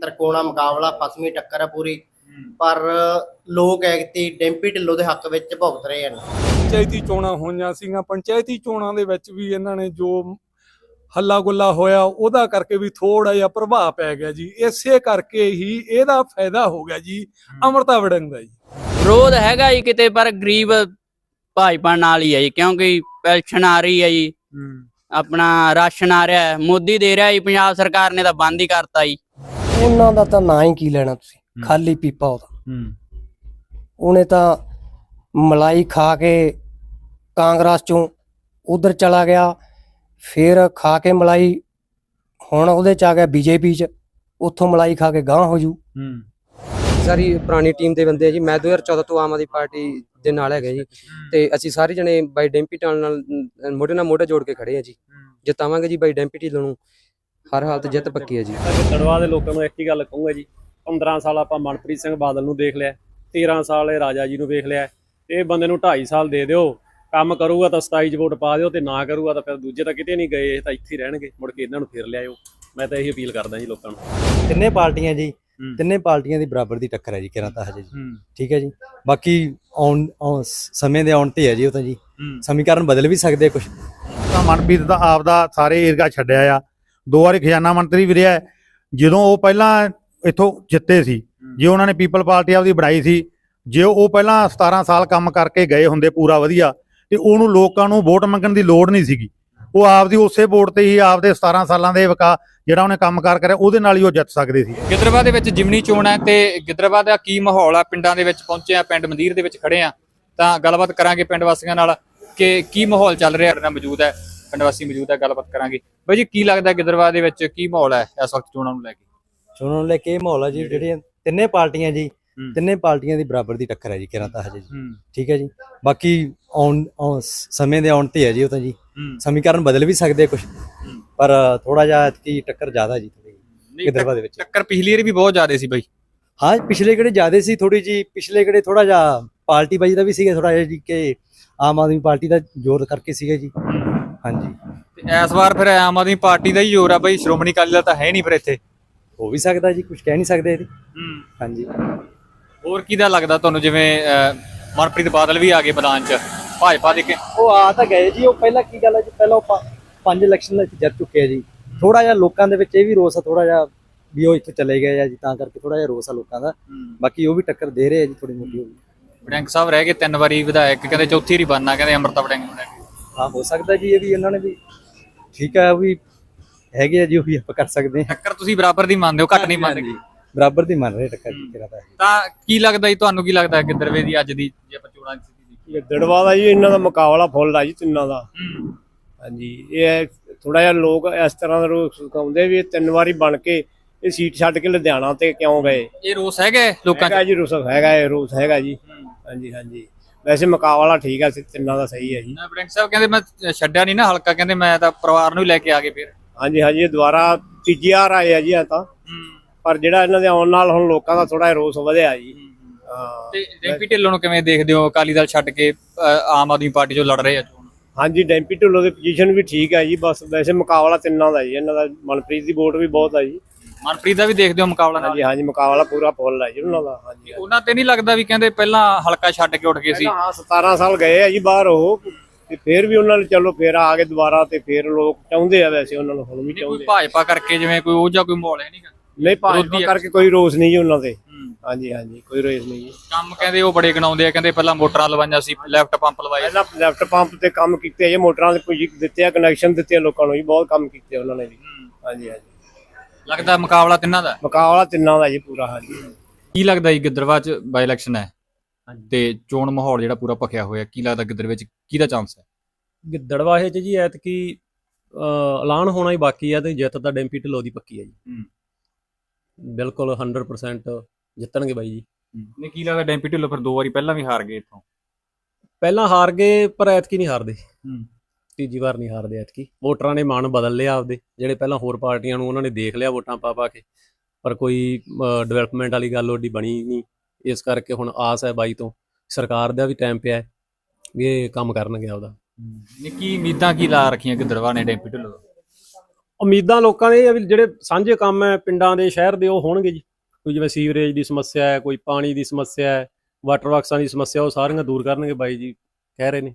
ਤਰਕੋਣਾ ਮੁਕਾਬਲਾ ਫਸਵੀਂ ਟੱਕਰ ਹੈ ਪੂਰੀ। ਪਰ ਲੋਕ ਐਗਤੀ ਡੈਂਪੀ ਢਿੱਲੋਂ ਦੇ ਹੱਕ ਵਿੱਚ ਭੁਗਤ ਰਹੇ ਹਨ। ਪੰਚਾਇਤੀ ਚੋਣਾਂ ਹੋਈਆਂ ਸੀਗੀਆਂ। ਪੰਚਾਇਤੀ ਚੋਣਾਂ ਦੇ ਵਿੱਚ ਵੀ ਇਹਨਾਂ ਨੇ ਜੋ ਹੱਲਾ ਗੁੱਲਾ ਹੋਇਆ ਉਹਦਾ ਕਰਕੇ ਵੀ ਥੋੜਾ ਜਿਹਾ ਪ੍ਰਭਾਵ ਪੈ ਗਿਆ ਜੀ। ਇਸੇ ਕਰਕੇ ਹੀ ਇਹਦਾ ਫਾਇਦਾ ਹੋ ਗਿਆ ਜੀ ਅਮਰਤਾ ਵੜਿੰਗ ਦਾ ਜੀ। ਵਿਰੋਧ ਹੈਗਾ ਜੀ ਕਿਤੇ ਪਰ ਗਰੀਬ ਭਾਜਪਾ ਨਾਲ ਹੀ ਹੈ ਜੀ ਕਿਉਂਕਿ ਪੈਨਸ਼ਨ ਆ ਰਹੀ ਹੈ ਜੀ। ਆਪਣਾ ਰਾਸ਼ਨ ਆ ਰਿਹਾ ਹੈ। ਮੋਦੀ ਦੇ ਰਿਹਾ ਜੀ ਪੰਜਾਬ ਸਰਕਾਰ ਨੇ ਤਾਂ ਬੰਦ ਹੀ ਕਰਤਾ ਜੀ। ਉਹਨਾਂ ਦਾ ਤਾਂ ਨਾਂ ਹੀ ਕੀ ਲੈਣਾ ਤੁਸੀਂ? ਖਾਲੀ ਪੀਪਾ ਉਹਦਾ। ਉਹਨੇ ਤਾਂ ਮਲਾਈ ਖਾ ਕੇ ਕਾਂਗਰਸ ਚੋਂ ਉਧਰ ਚਲਾ ਗਿਆ ਫਿਰ ਖਾ ਕੇ ਮਲਾਈ ਹੁਣ ਉਹਦੇ ਚ ਆ ਗਿਆ ਬੀਜੇਪੀ ਚ ਉੱਥੋਂ ਮਲਾਈ ਖਾ ਕੇ ਗਾਂਹ ਹੋ ਜੂ। ਸਾਰੀ ਪੁਰਾਣੀ ਟੀਮ ਦੇ ਬੰਦੇ ਆ ਜੀ। ਮੈਂ 2014 ਤੋਂ ਆਮ ਆਦਮੀ ਪਾਰਟੀ ਦੇ ਨਾਲ ਹੈਗਾ ਜੀ। ਤੇ ਅਸੀਂ ਸਾਰੇ ਜਣੇ ਬਾਈ ਡੈਂਪੀ ਟਾਲ ਨਾਲ ਮੋਢੇ ਨਾਲ ਮੋਢਾ ਜੋੜ ਕੇ ਖੜੇ ਆ ਜੀ। ਜਿਤਾਵਾਂਗੇ ਜੀ ਬਾਈ ਡੈਂਪੀ ਢਿੱਲੋਂ ਨੂੰ। ਹਰ ਹਾਲਤ ਜਿੱਤ ਪੱਕੀ ਹੈ ਜੀ। ਤੜਵਾ ਦੇ ਲੋਕਾਂ ਨੂੰ ਇੱਕ ਹੀ ਗੱਲ ਕਹੂੰਗਾ ਜੀ 15 ਸਾਲ ਆਪਾਂ ਮਨਪ੍ਰੀਤ ਸਿੰਘ ਬਾਦਲ ਨੂੰ ਦੇਖ ਲਿਆ 13 ਸਾਲ ਇਹ ਰਾਜਾ ਜੀ ਨੂੰ ਵੇਖ ਲਿਆ ਇਹ ਬੰਦੇ ਨੂੰ 2.5 ਸਾਲ ਦੇ ਦਿਓ ਕੰਮ ਕਰੂਗਾ ਤਾਂ 27 ਚ ਵੋਟ ਪਾ ਦਿਓ ਤੇ ਨਾ ਕਰੂਗਾ ਤਾਂ ਫਿਰ ਦੂਜੇ ਤਾਂ ਕਿਤੇ ਨਹੀਂ ਗਏ ਇਹ ਤਾਂ ਇੱਥੇ ਹੀ ਰਹਿਣਗੇ ਮੁੜ ਕੇ ਇਹਨਾਂ ਨੂੰ ਫਿਰ ਲਿਆਇਓ। ਮੈਂ ਤਾਂ ਇਹੀ ਅਪੀਲ ਕਰਦਾ ਜੀ ਲੋਕਾਂ ਨੂੰ। ਤਿੰਨੇ ਪਾਰਟੀਆਂ ਜੀ। ਤਿੰਨੇ ਪਾਰਟੀਆਂ ਦੀ ਬਰਾਬਰ ਦੀ ਟੱਕਰ ਹੈ ਜੀ ਕਿਰਾਂ ਤਾਂ ਹਜੇ ਜੀ। ਠੀਕ ਹੈ ਜੀ। ਬਾਕੀ ਆਉਣ ਆਉਣ- ਸਮੇਂ ਦੇ ਆਉਣ ਤੇ ਹੈ ਜੀ ਉਹ ਤਾਂ ਜੀ। ਸਮੀਕਰਨ ਬਦਲ ਵੀ ਸਕਦੇ ਕੁਝ ਤਾਂ ਮਨਪ੍ਰੀਤ ਦਾ ਆਪ ਦਾ ਸਾਰੇ ਏਰੀਆ ਛੱਡਿਆ ਆ। ਦੋ ਵਾਰੀ ਖਜ਼ਾਨਾ ਮੰਤਰੀ ਵੀ ਰਿਹਾ। ਜਦੋਂ ਉਹ ਪਹਿਲਾਂ ਇੱਥੋਂ ਜਿੱਤੇ ਸੀ ਜੇ ਉਹਨਾਂ ਨੇ ਪੀਪਲ ਪਾਰਟੀ ਆਪਦੀ ਬਣਾਈ ਸੀ ਜੇ ਉਹ ਪਹਿਲਾਂ 17 ਸਾਲ ਕੰਮ ਕਰਕੇ ਗਏ ਹੁੰਦੇ ਪੂਰਾ ਵਧੀਆ ਤੇ ਉਹਨੂੰ ਲੋਕਾਂ ਨੂੰ ਵੋਟ ਮੰਗਣ ਦੀ ਲੋੜ ਨਹੀਂ ਸੀਗੀ। ਉਹ ਆਪਦੀ ਉਸੇ ਵੋਟ ਤੇ ਹੀ ਆਪਦੇ 17 ਸਾਲਾਂ ਦੇ ਵਿਕਾ ਜਿਹੜਾ ਉਹਨੇ ਕੰਮਕਾਰ ਕਰਿਆ ਉਹਦੇ ਨਾਲ ਹੀ ਉਹ ਜਿੱਤ ਸਕਦੇ ਸੀ। ਗਿੱਦੜਬਾਹ ਦੇ ਵਿੱਚ ਜਿਮਨੀ ਚੋਣ ਹੈ ਤੇ ਗਿੱਦੜਬਾਹ ਦਾ ਕੀ ਮਾਹੌਲ ਆ? ਪਿੰਡਾਂ ਦੇ ਵਿੱਚ ਪਹੁੰਚੇ ਆ ਪਿੰਡ ਮੰਦੀਰ ਦੇ ਵਿੱਚ ਖੜੇ ਆ। ਤਾਂ ਗੱਲਬਾਤ ਕਰਾਂਗੇ ਪਿੰਡ ਵਾਸੀਆਂ ਨਾਲ ਕਿ ਕੀ ਮਾਹੌਲ ਚੱਲ ਰਿਹਾ ਸਾਡੇ ਨਾਲ ਮੌਜੂਦ ਹੈ। ਪਿੰਡ ਵਾਸੀ ਮੌਜੂਦ ਹੈ ਗੱਲਬਾਤ ਕਰਾਂਗੇ। ਬਾਈ ਜੀ ਕੀ ਲੱਗਦਾ ਗਿੱਦੜਬਾਹ ਦੇ ਵਿੱਚ ਕੀ ਮਾਹੌਲ ਹੈ ਇਸ ਵਕਤ ਚੋਣਾਂ ਨੂੰ ਲੈ ਕੇ? ਚੋਣਾਂ ਨੂੰ ਲੈ ਕੇ ਇਹ ਮਾਹੌਲ ਹੈ ਜੀ ਜਿਹੜੀਆਂ ਤਿੰਨੇ ਪਾਰਟੀਆਂ ਜੀ। ਤਿੰਨੇ ਪਾਰਟੀਆਂ ਦੀ ਬਰਾਬਰ ਦੀ ਟੱਕਰ ਹੈ ਜੀ ਕਿਰਾਂ ਤਾਂ ਹਜੇ ਜੀ। ਠੀਕ ਹੈ ਜੀ। ਬਾਕੀ ਆਉਣ ਸਮੇਂ ਦੇ ਆਉਣ ਤੇ ਹੈ ਜੀ ਉਹ ਤਾਂ ਜੀ। ਸਮੀਕਰਨ ਬਦਲ ਵੀ ਸਕਦੇ ਕੁਝ ਪਰ ਥੋੜਾ ਜਿਹਾ ਕੀ ਟੱਕਰ ਜ਼ਿਆਦਾ ਜੀ ਗਿੱਦੜਬਾਹ ਦੇ ਵਿੱਚ। ਟੱਕਰ ਪਿਛਲੀ ਵਾਰੀ ਵੀ ਬਹੁਤ ਜ਼ਿਆਦਾ ਸੀ ਬਾਈ। ਹਾਂ ਪਿਛਲੇ ਕਿਹੜੇ ਜ਼ਿਆਦੇ ਸੀ ਥੋੜੀ ਜੀ ਪਿਛਲੇ ਕਿਹੜੇ ਥੋੜਾ ਜਿਹਾ ਪਾਰਟੀ ਬਾਜੀ ਦਾ ਵੀ ਸੀਗਾ ਥੋੜਾ ਜਿਹਾ ਜੀ ਕਿ ਆਮ ਆਦਮੀ ਪਾਰਟੀ ਦਾ ਜ਼ੋਰ ਕਰਕੇ ਸੀਗਾ ਜੀ। ਹਾਂਜੀ। ਤੇ ਇਸ ਵਾਰ ਫਿਰ ਆਮ ਆਦਮੀ ਪਾਰਟੀ ਦਾ ਹੀ ਜ਼ੋਰ ਆ ਬਾਈ ਸ਼੍ਰੋਮਣੀ ਅਕਾਲੀ ਦਲ ਤਾਂ ਹੈ ਨਹੀਂ ਫਿਰ ਇੱਥੇ। ਹੋ ਵੀ ਸਕਦਾ ਜੀ ਕੁਝ ਕਹਿ ਨਹੀਂ ਸਕਦੇ ਇਹਦੇ। ਹਾਂਜੀ। ਹੋਰ ਕਿਹਦਾ ਲੱਗਦਾ ਤੁਹਾਨੂੰ ਜਿਵੇਂ ਅਹ, ਮਨਪ੍ਰੀਤ ਬਾਦਲ ਵੀ ਆ ਗਏ ਮੈਦਾਨ 'ਚ ਭਾਜਪਾ ਦੇ ਕੇ? ਉਹ ਆ ਤਾਂ ਗਏ ਜੀ ਉਹ ਪਹਿਲਾਂ ਕੀ ਗੱਲ ਹੈ ਜੀ ਪਹਿਲਾਂ ਉਹ ਪ- ਪੰਜ ਇਲੈਕਸ਼ਨ ਵਿੱਚ ਜਿੱਤ ਚੁੱਕੇ ਆ ਜੀ। ਥੋੜਾ ਜਿਹਾ ਲੋਕਾਂ ਦੇ ਵਿੱਚ ਇਹ ਵੀ ਰੋਸ ਆ ਥੋੜਾ ਜਿਹਾ ਵੀ ਉਹ ਇੱਥੋਂ ਚਲੇ ਗਏ ਆ ਜੀ ਤਾਂ ਕਰਕੇ ਥੋੜਾ ਜਿਹਾ ਰੋਸ ਆ ਲੋਕਾਂ ਦਾ। ਬਾਕੀ ਉਹ ਵੀ ਟੱਕਰ ਦੇ ਰਹੇ ਆ ਜੀ ਥੋੜੀ ਮੋਟੀ ਉਹ ਵੀ। ਵੜਿੰਗ ਸਾਹਿਬ ਰਹਿ ਗਏ ਤਿੰਨ ਵਾਰੀ ਵਿਧਾਇਕ ਕਹਿੰਦੇ ਚੌਥੀ ਵਾਰੀ ਬਣਨਾ ਕਹਿੰਦੇ ਅਮਰਤਾ ਵੜਿੰਗ ਨੂੰ ਲੈ ਕੇ। ਹਾਂ ਹੋ ਸਕਦਾ ਜੀ ਇਹ ਵੀ ਇਹਨਾਂ ਨੇ ਵੀ ਠੀਕ ਹੈ ਵੀ ਹੈਗੇ ਆ ਜੀ ਉਹ ਵੀ ਆਪਾਂ ਕਰ ਸਕਦੇ ਹਾਂ। ਟੱਕਰ ਤੁਸੀਂ ਬਰਾਬਰ ਦੀ ਮੰਨਦੇ ਹੋ ਘੱਟ ਨਹੀਂ ਮੰਨਦੇ? ਬਰਾਬਰ ਦੀ ਮੰਨ ਰਹੇ ਟੱਕਰ ਜੀ ਕਿਹੜਾ ਤਾਂ ਤਾਂ ਕੀ ਲੱਗਦਾ ਜੀ ਤੁਹਾਨੂੰ ਕੀ ਲੱਗਦਾ ਗਿੱਦੜਵੇ ਦੀ ਅੱਜ ਦੀ ਜੇ ਆਪਾਂ ਚੋਣਾਂ ਦੀ ਸਥਿਤੀ ਦੇਖੀਏ? ਗਿੱਦੜਵਾ ਦਾ ਜੀ ਇਹਨਾਂ ਦਾ ਮੁਕਾਬਲਾ ਫੁੱਲ ਆ ਜੀ ਤਿੰਨਾਂ ਦਾ। ਹਾਂਜੀ ਇਹ ਥੋੜਾ ਜਿਹਾ ਲੋਕ ਇਸ ਤਰ੍ਹਾਂ ਦਾ ਰੋਸ ਸਿਖਾਉਂਦੇ ਵੀ ਇਹ ਤਿੰਨ ਵਾਰੀ ਬਣ ਕੇ ਇਹ ਸੀਟ ਛੱਡ ਕੇ ਲੁਧਿਆਣਾ ਤੇ ਕਿਉਂ ਗਏ? ਇਹ ਰੋਸ ਹੈਗਾ ਲੋਕਾਂ ਹੈਗਾ ਜੀ ਰੋਸ ਹੈਗਾ ਇਹ ਰੋਸ ਹੈਗਾ ਜੀ। ਹਾਂਜੀ ਹਾਂਜੀ। ਵੈਸੇ ਮੁਕਾਬਲਾ ਠੀਕ ਆ ਤਿੰਨਾਂ ਦਾ ਸਹੀ ਹੈ ਜੀ। ਨਾ ਵੜਿੰਗ ਸਾਹਿਬ ਕਹਿੰਦੇ ਮੈਂ ਛੱਡਿਆ ਨਹੀਂ ਨਾ ਹਲਕਾ ਕਹਿੰਦੇ ਮੈਂ ਤਾਂ ਪਰਿਵਾਰ ਨੂੰ ਹੀ ਲੈ ਕੇ ਆ ਗਏ ਫਿਰ। ਹਾਂਜੀ ਹਾਂਜੀ ਇਹ ਦੁਬਾਰਾ ਤੀਜੀ ਵਾਰ ਆਏ ਆ ਜੀ ਆ ਤਾਂ। ਪਰ ਜਿਹੜਾ ਇਹਨਾਂ ਦੇ ਆਉਣ ਨਾਲ ਹੁਣ ਲੋਕਾਂ ਦਾ ਥੋੜਾ ਰੋਸ ਵਧਿਆ ਜੀ। ਤੇ ਡੈਂਪੀ ਢਿੱਲੋਂ ਨੂੰ ਕਿਵੇਂ ਦੇਖਦੇ ਹੋ? ਅਕਾਲੀ ਦਲ ਛੱਡ ਕੇ ਆਮ ਆਦਮੀ ਪਾਰਟੀ ਜੋ ਲੜ ਰਹੇ ਆ ਹਾਂਜੀ ਡੈਂਪੀ ਢਿੱਲੋਂ ਦੀ ਪੋਜੀਸ਼ਨ ਵੀ ਠੀਕ ਹੈ ਜੀ ਬਸ ਵੈਸੇ ਮੁਕਾਬਲਾ ਤਿੰਨਾਂ ਦਾ ਜੀ ਇਹਨਾਂ ਦਾ ਮਨਪ੍ਰੀਤ ਦੀ ਵੋਟ ਵੀ ਬਹੁਤ ਆ ਜੀ। ਮਨਪ੍ਰੀਤ ਦਾ ਵੀ ਦੇਖਦੇ ਹੋ ਮੁਕਾਬਲਾ ਨਾਲ? ਹਾਂਜੀ ਹਾਂਜੀ ਮੁਕਾਬਲਾ ਪੂਰਾ ਫੁੱਲ ਹੈ ਜੀ ਉਹਨਾਂ ਦਾ ਹਾਂਜੀ। ਉਹਨਾਂ ਤੇ ਨਹੀਂ ਲੱਗਦਾ ਵੀ ਕਹਿੰਦੇ ਪਹਿਲਾਂ ਹਲਕਾ ਛੱਡ ਕੇ ਉੱਠ ਗਏ ਸੀ? ਹਾਂ 17 ਸਾਲ ਗਏ ਆ ਜੀ ਬਾਹਰ ਉਹ ਤੇ ਫਿਰ ਵੀ ਉਹਨਾਂ ਨੇ ਚਲੋ ਫਿਰ ਆ ਕੇ ਦੁਬਾਰਾ ਤੇ ਫਿਰ ਲੋਕ ਚਾਹੁੰਦੇ ਆ ਵੈਸੇ ਉਹਨਾਂ ਨੂੰ ਹੁਣ ਵੀ ਕੋਈ ਚਾਹੁੰਦੇ ਆ। ਭਾਜਪਾ ਕਰਕੇ ਜਿਵੇਂ ਕੋਈ ਉਹ ਜਾਂ ਕੋਈ ਮਾਹੌਲ ਹੈ ਨਹੀਂਗਾ? ਨਹੀਂ ਭਾਜਪਾ ਵਿਰੋਧੀ ਆ। ਕਰਕੇ ਕੋਈ ਰੋਸ ਨਹੀਂ ਜੀ ਉਹਨਾਂ ਤੇ। ਹਾਂਜੀ ਹਾਂਜੀ ਕੋਈ ਰੋਸ ਨਹੀਂ ਜੀ। ਕੰਮ ਕਹਿੰਦੇ ਉਹ ਬੜੇ ਗਣਾਉਂਦੇ ਆ ਕਹਿੰਦੇ ਪਹਿਲਾਂ ਮੋਟਰਾਂ ਲਵਾਈਆਂ ਸੀ ਲੈਫਟ ਪੰਪ ਲਵਾਏ ਪਹਿਲਾਂ ਲੈਫਟ ਪੰਪ ਤੇ ਕੰਮ ਕੀਤੇ ਜੀ ਮੋਟਰਾਂ ਦੇ ਕੋਈ ਦਿੱਤੇ ਆ ਕਨੈਕਸ਼ਨ ਦਿੱਤੇ ਆ ਲੋਕਾਂ ਨੂੰ ਜੀ ਬਹੁਤ ਕੰਮ ਕੀਤੇ ਉਹਨਾਂ ਨੇ ਜੀ। ਹਾਂਜੀ ਹਾਂਜੀ। ਲੱਗਦਾ ਮੁਕਾਬਲਾ ਤਿੰਨਾਂ ਦਾ? ਮੁਕਾਬਲਾ ਤਿੰਨਾਂ ਦਾ ਜੀ ਪੂਰਾ ਹਾਂਜੀ। ਕੀ ਲੱਗਦਾ ਜੀ ਗਿੱਦੜਵਾ ਚ ਬਾਈ ਇਲੈਕਸ਼ਨ ਹੈ? ਤੇ ਚੋਣ ਮਾਹੌਲ ਜਿਹੜਾ ਪੂਰਾ ਭਖਿਆ ਹੋਇਆ ਕੀ ਲੱਗਦਾ ਗਿੱਦੜ ਵਿੱਚ ਕਿਹਦਾ ਚਾਂਸ ਹੈ? ਗਿੱਦੜਵਾਹੇ ਚ ਜੀ ਐਤਕੀ ਅਹ, ਐਲਾਨ ਹੋਣਾ ਹੀ ਬਾਕੀ ਆ ਤੇ ਜਿੱਤ ਤਾਂ ਡੈਂਪੀ ਢਿੱਲੋਂ ਦੀ ਪੱਕੀ ਆ ਜੀ। ਹੂੰ। ਬਿਲਕੁਲ 100% ਜਿੱਤਣਗੇ ਬਾਈ ਜੀ। ਨਹੀਂ ਕੀ ਲੱਗਦਾ ਡੈਂਪੀ ਢਿੱਲੋਂ ਫਿਰ ਦੋ ਵਾਰੀ ਪਹਿਲਾਂ ਵੀ ਹਾਰ ਗਏ ਇੱਥੋਂ? ਪਹਿਲਾਂ ਹਾਰ ਗਏ ਪਰ ਐਤਕੀ ਨਹੀਂ ਹਾਰਦੇ। ਹੂੰ। ਤੀਜੀ ਵਾਰ ਨਹੀਂ ਹਾਰਦੇ ਐਤਕੀ। ਵੋਟਰਾਂ ਨੇ ਮਨ ਬਦਲ ਲਿਆ ਆਪਦੇ। ਜਿਹੜੇ ਪਹਿਲਾਂ ਹੋਰ ਪਾਰਟੀਆਂ ਨੂੰ ਉਹਨਾਂ ਨੇ ਦੇਖ ਲਿਆ ਵੋਟਾਂ ਪਾ ਪਾ ਕੇ। ਪਰ ਕੋਈ ਡਿਵੈਲਪਮੈਂਟ ਵਾਲੀ ਗੱਲ ਓਡੀ ਬਣੀ ਨਹੀਂ। ਇਸ ਕਰਕੇ ਹੁਣ ਆਸ ਹੈ ਬਾਈ ਤੋਂ। ਸਰਕਾਰ ਦਾ ਵੀ ਟਾਈਮ ਪਿਆ ਹੈ ਵੀ ਇਹ ਕੰਮ ਕਰਨਗੇ ਆਪਦਾ। ਨਹੀਂ ਕੀ ਉਮੀਦਾਂ ਕੀ ਲਾ ਰੱਖੀਆਂ ਗਿੱਦੜਵਾ ਨੇ ਡੈਂਪੀ ਢਿੱਲੋਂ? ਉਮੀਦਾਂ ਲੋਕਾਂ ਦੇ ਇਹ ਵੀ ਜਿਹੜੇ ਸਾਂਝੇ ਕੰਮ ਹੈ ਪਿੰਡਾਂ ਦੇ ਸ਼ਹਿਰ ਦੇ ਉਹ ਹੋਣਗੇ ਜੀ। ਕੋਈ ਜਿਵੇਂ ਸੀਵਰੇਜ ਦੀ ਸਮੱਸਿਆ ਹੈ ਕੋਈ ਪਾਣੀ ਦੀ ਸਮੱਸਿਆ ਹੈ ਵਾਟਰ ਵਰਕਸਾਂ ਦੀ ਸਮੱਸਿਆ ਉਹ ਸਾਰੀਆਂ ਦੂਰ ਕਰਨਗੇ ਬਾਈ ਜੀ। ਕਹਿ ਰਹੇ ਨੇ।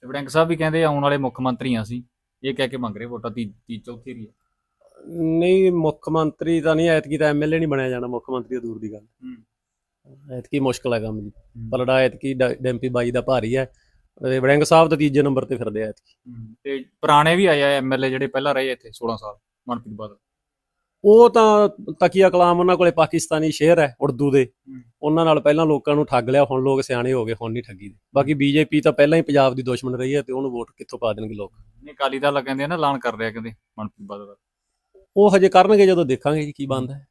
ਤੇ ਵੜਿੰਗ ਸਾਹਿਬ ਵੀ ਕਹਿੰਦੇ ਆਉਣ ਵਾਲੇ ਮੁੱਖ ਮੰਤਰੀ ਆ ਅਸੀਂ ਇਹ ਕਹਿ ਕੇ ਮੰਗ ਰਹੇ ਵੋਟਾਂ ਤੀ ਤੀ ਚੌਥੀ ਰੀ ਨਹੀਂ ਮੁੱਖ ਮੰਤਰੀ ਤਾਂ ਨਹੀਂ ਐਤਕੀ ਤਾਂ ਐਮਐਲਏ ਨਹੀਂ ਬਣਿਆ ਜਾਣਾ ਮੁੱਖ ਮੰਤਰੀ ਤੋਂ ਦੂਰ ਦੀ ਗੱਲ। ਐਤਕੀ ਮੁਸ਼ਕਲ ਹੈ ਕੰਮ ਜੀ। ਪਲੜਾ ਐਤਕੀ ਡੈਂਪੀ ਬਾਈ ਦਾ ਭਾਰੀ ਹੈ ਤੇ ਵੜਿੰਗ ਸਾਹਿਬ ਤਾਂ ਤੀਜੇ ਨੰਬਰ ਤੇ ਫਿਰਦੇ ਆ ਐਤਕੀ। ਤੇ ਪੁਰਾਣੇ ਵੀ ਆਏ ਆ ਐਮਐਲਏ ਜਿਹੜੇ ਪਹਿਲਾਂ ਰਹੇ ਇੱਥੇ 16 ਸਾਲ ਮਨਪ੍ਰੀਤ ਬਾਦਲ। ਉਹ ਤਾਂ ਤਕੀਆ ਕਲਾਮ ਉਹਨਾਂ ਕੋਲੇ ਪਾਕਿਸਤਾਨੀ ਸ਼ੇਰ ਹੈ ਉਰਦੂ ਦੇ। ਉਹਨਾਂ ਨਾਲ ਪਹਿਲਾਂ ਲੋਕਾਂ ਨੂੰ ਠੱਗ ਲਿਆ ਹੁਣ ਲੋਕ ਸਿਆਣੇ ਹੋ ਗਏ ਹੁਣ ਨਹੀਂ ਠੱਗੀ ਦੇ। ਬਾਕੀ ਬੀਜੇਪੀ ਤਾਂ ਪਹਿਲਾਂ ਹੀ ਪੰਜਾਬ ਦੀ ਦੁਸ਼ਮਣ ਰਹੀ ਹੈ ਤੇ ਉਹਨੂੰ ਵੋਟ ਕਿੱਥੋਂ ਪਾ ਦੇਣਗੇ ਲੋਕ? ਨਹੀਂ ਅਕਾਲੀ ਦਲ ਕਹਿੰਦੇ ਨਾ ਐਲਾਨ ਕਰ ਰਿਹਾ ਕਹਿੰਦੇ ਮਨਪ੍ਰੀਤ ਬਾਦਲ ਉਹ ਹਜੇ ਕਰਨਗੇ ਜਦੋਂ ਦੇਖਾਂਗੇ ਜੀ ਕੀ ਬਣਦਾ ਹੈ।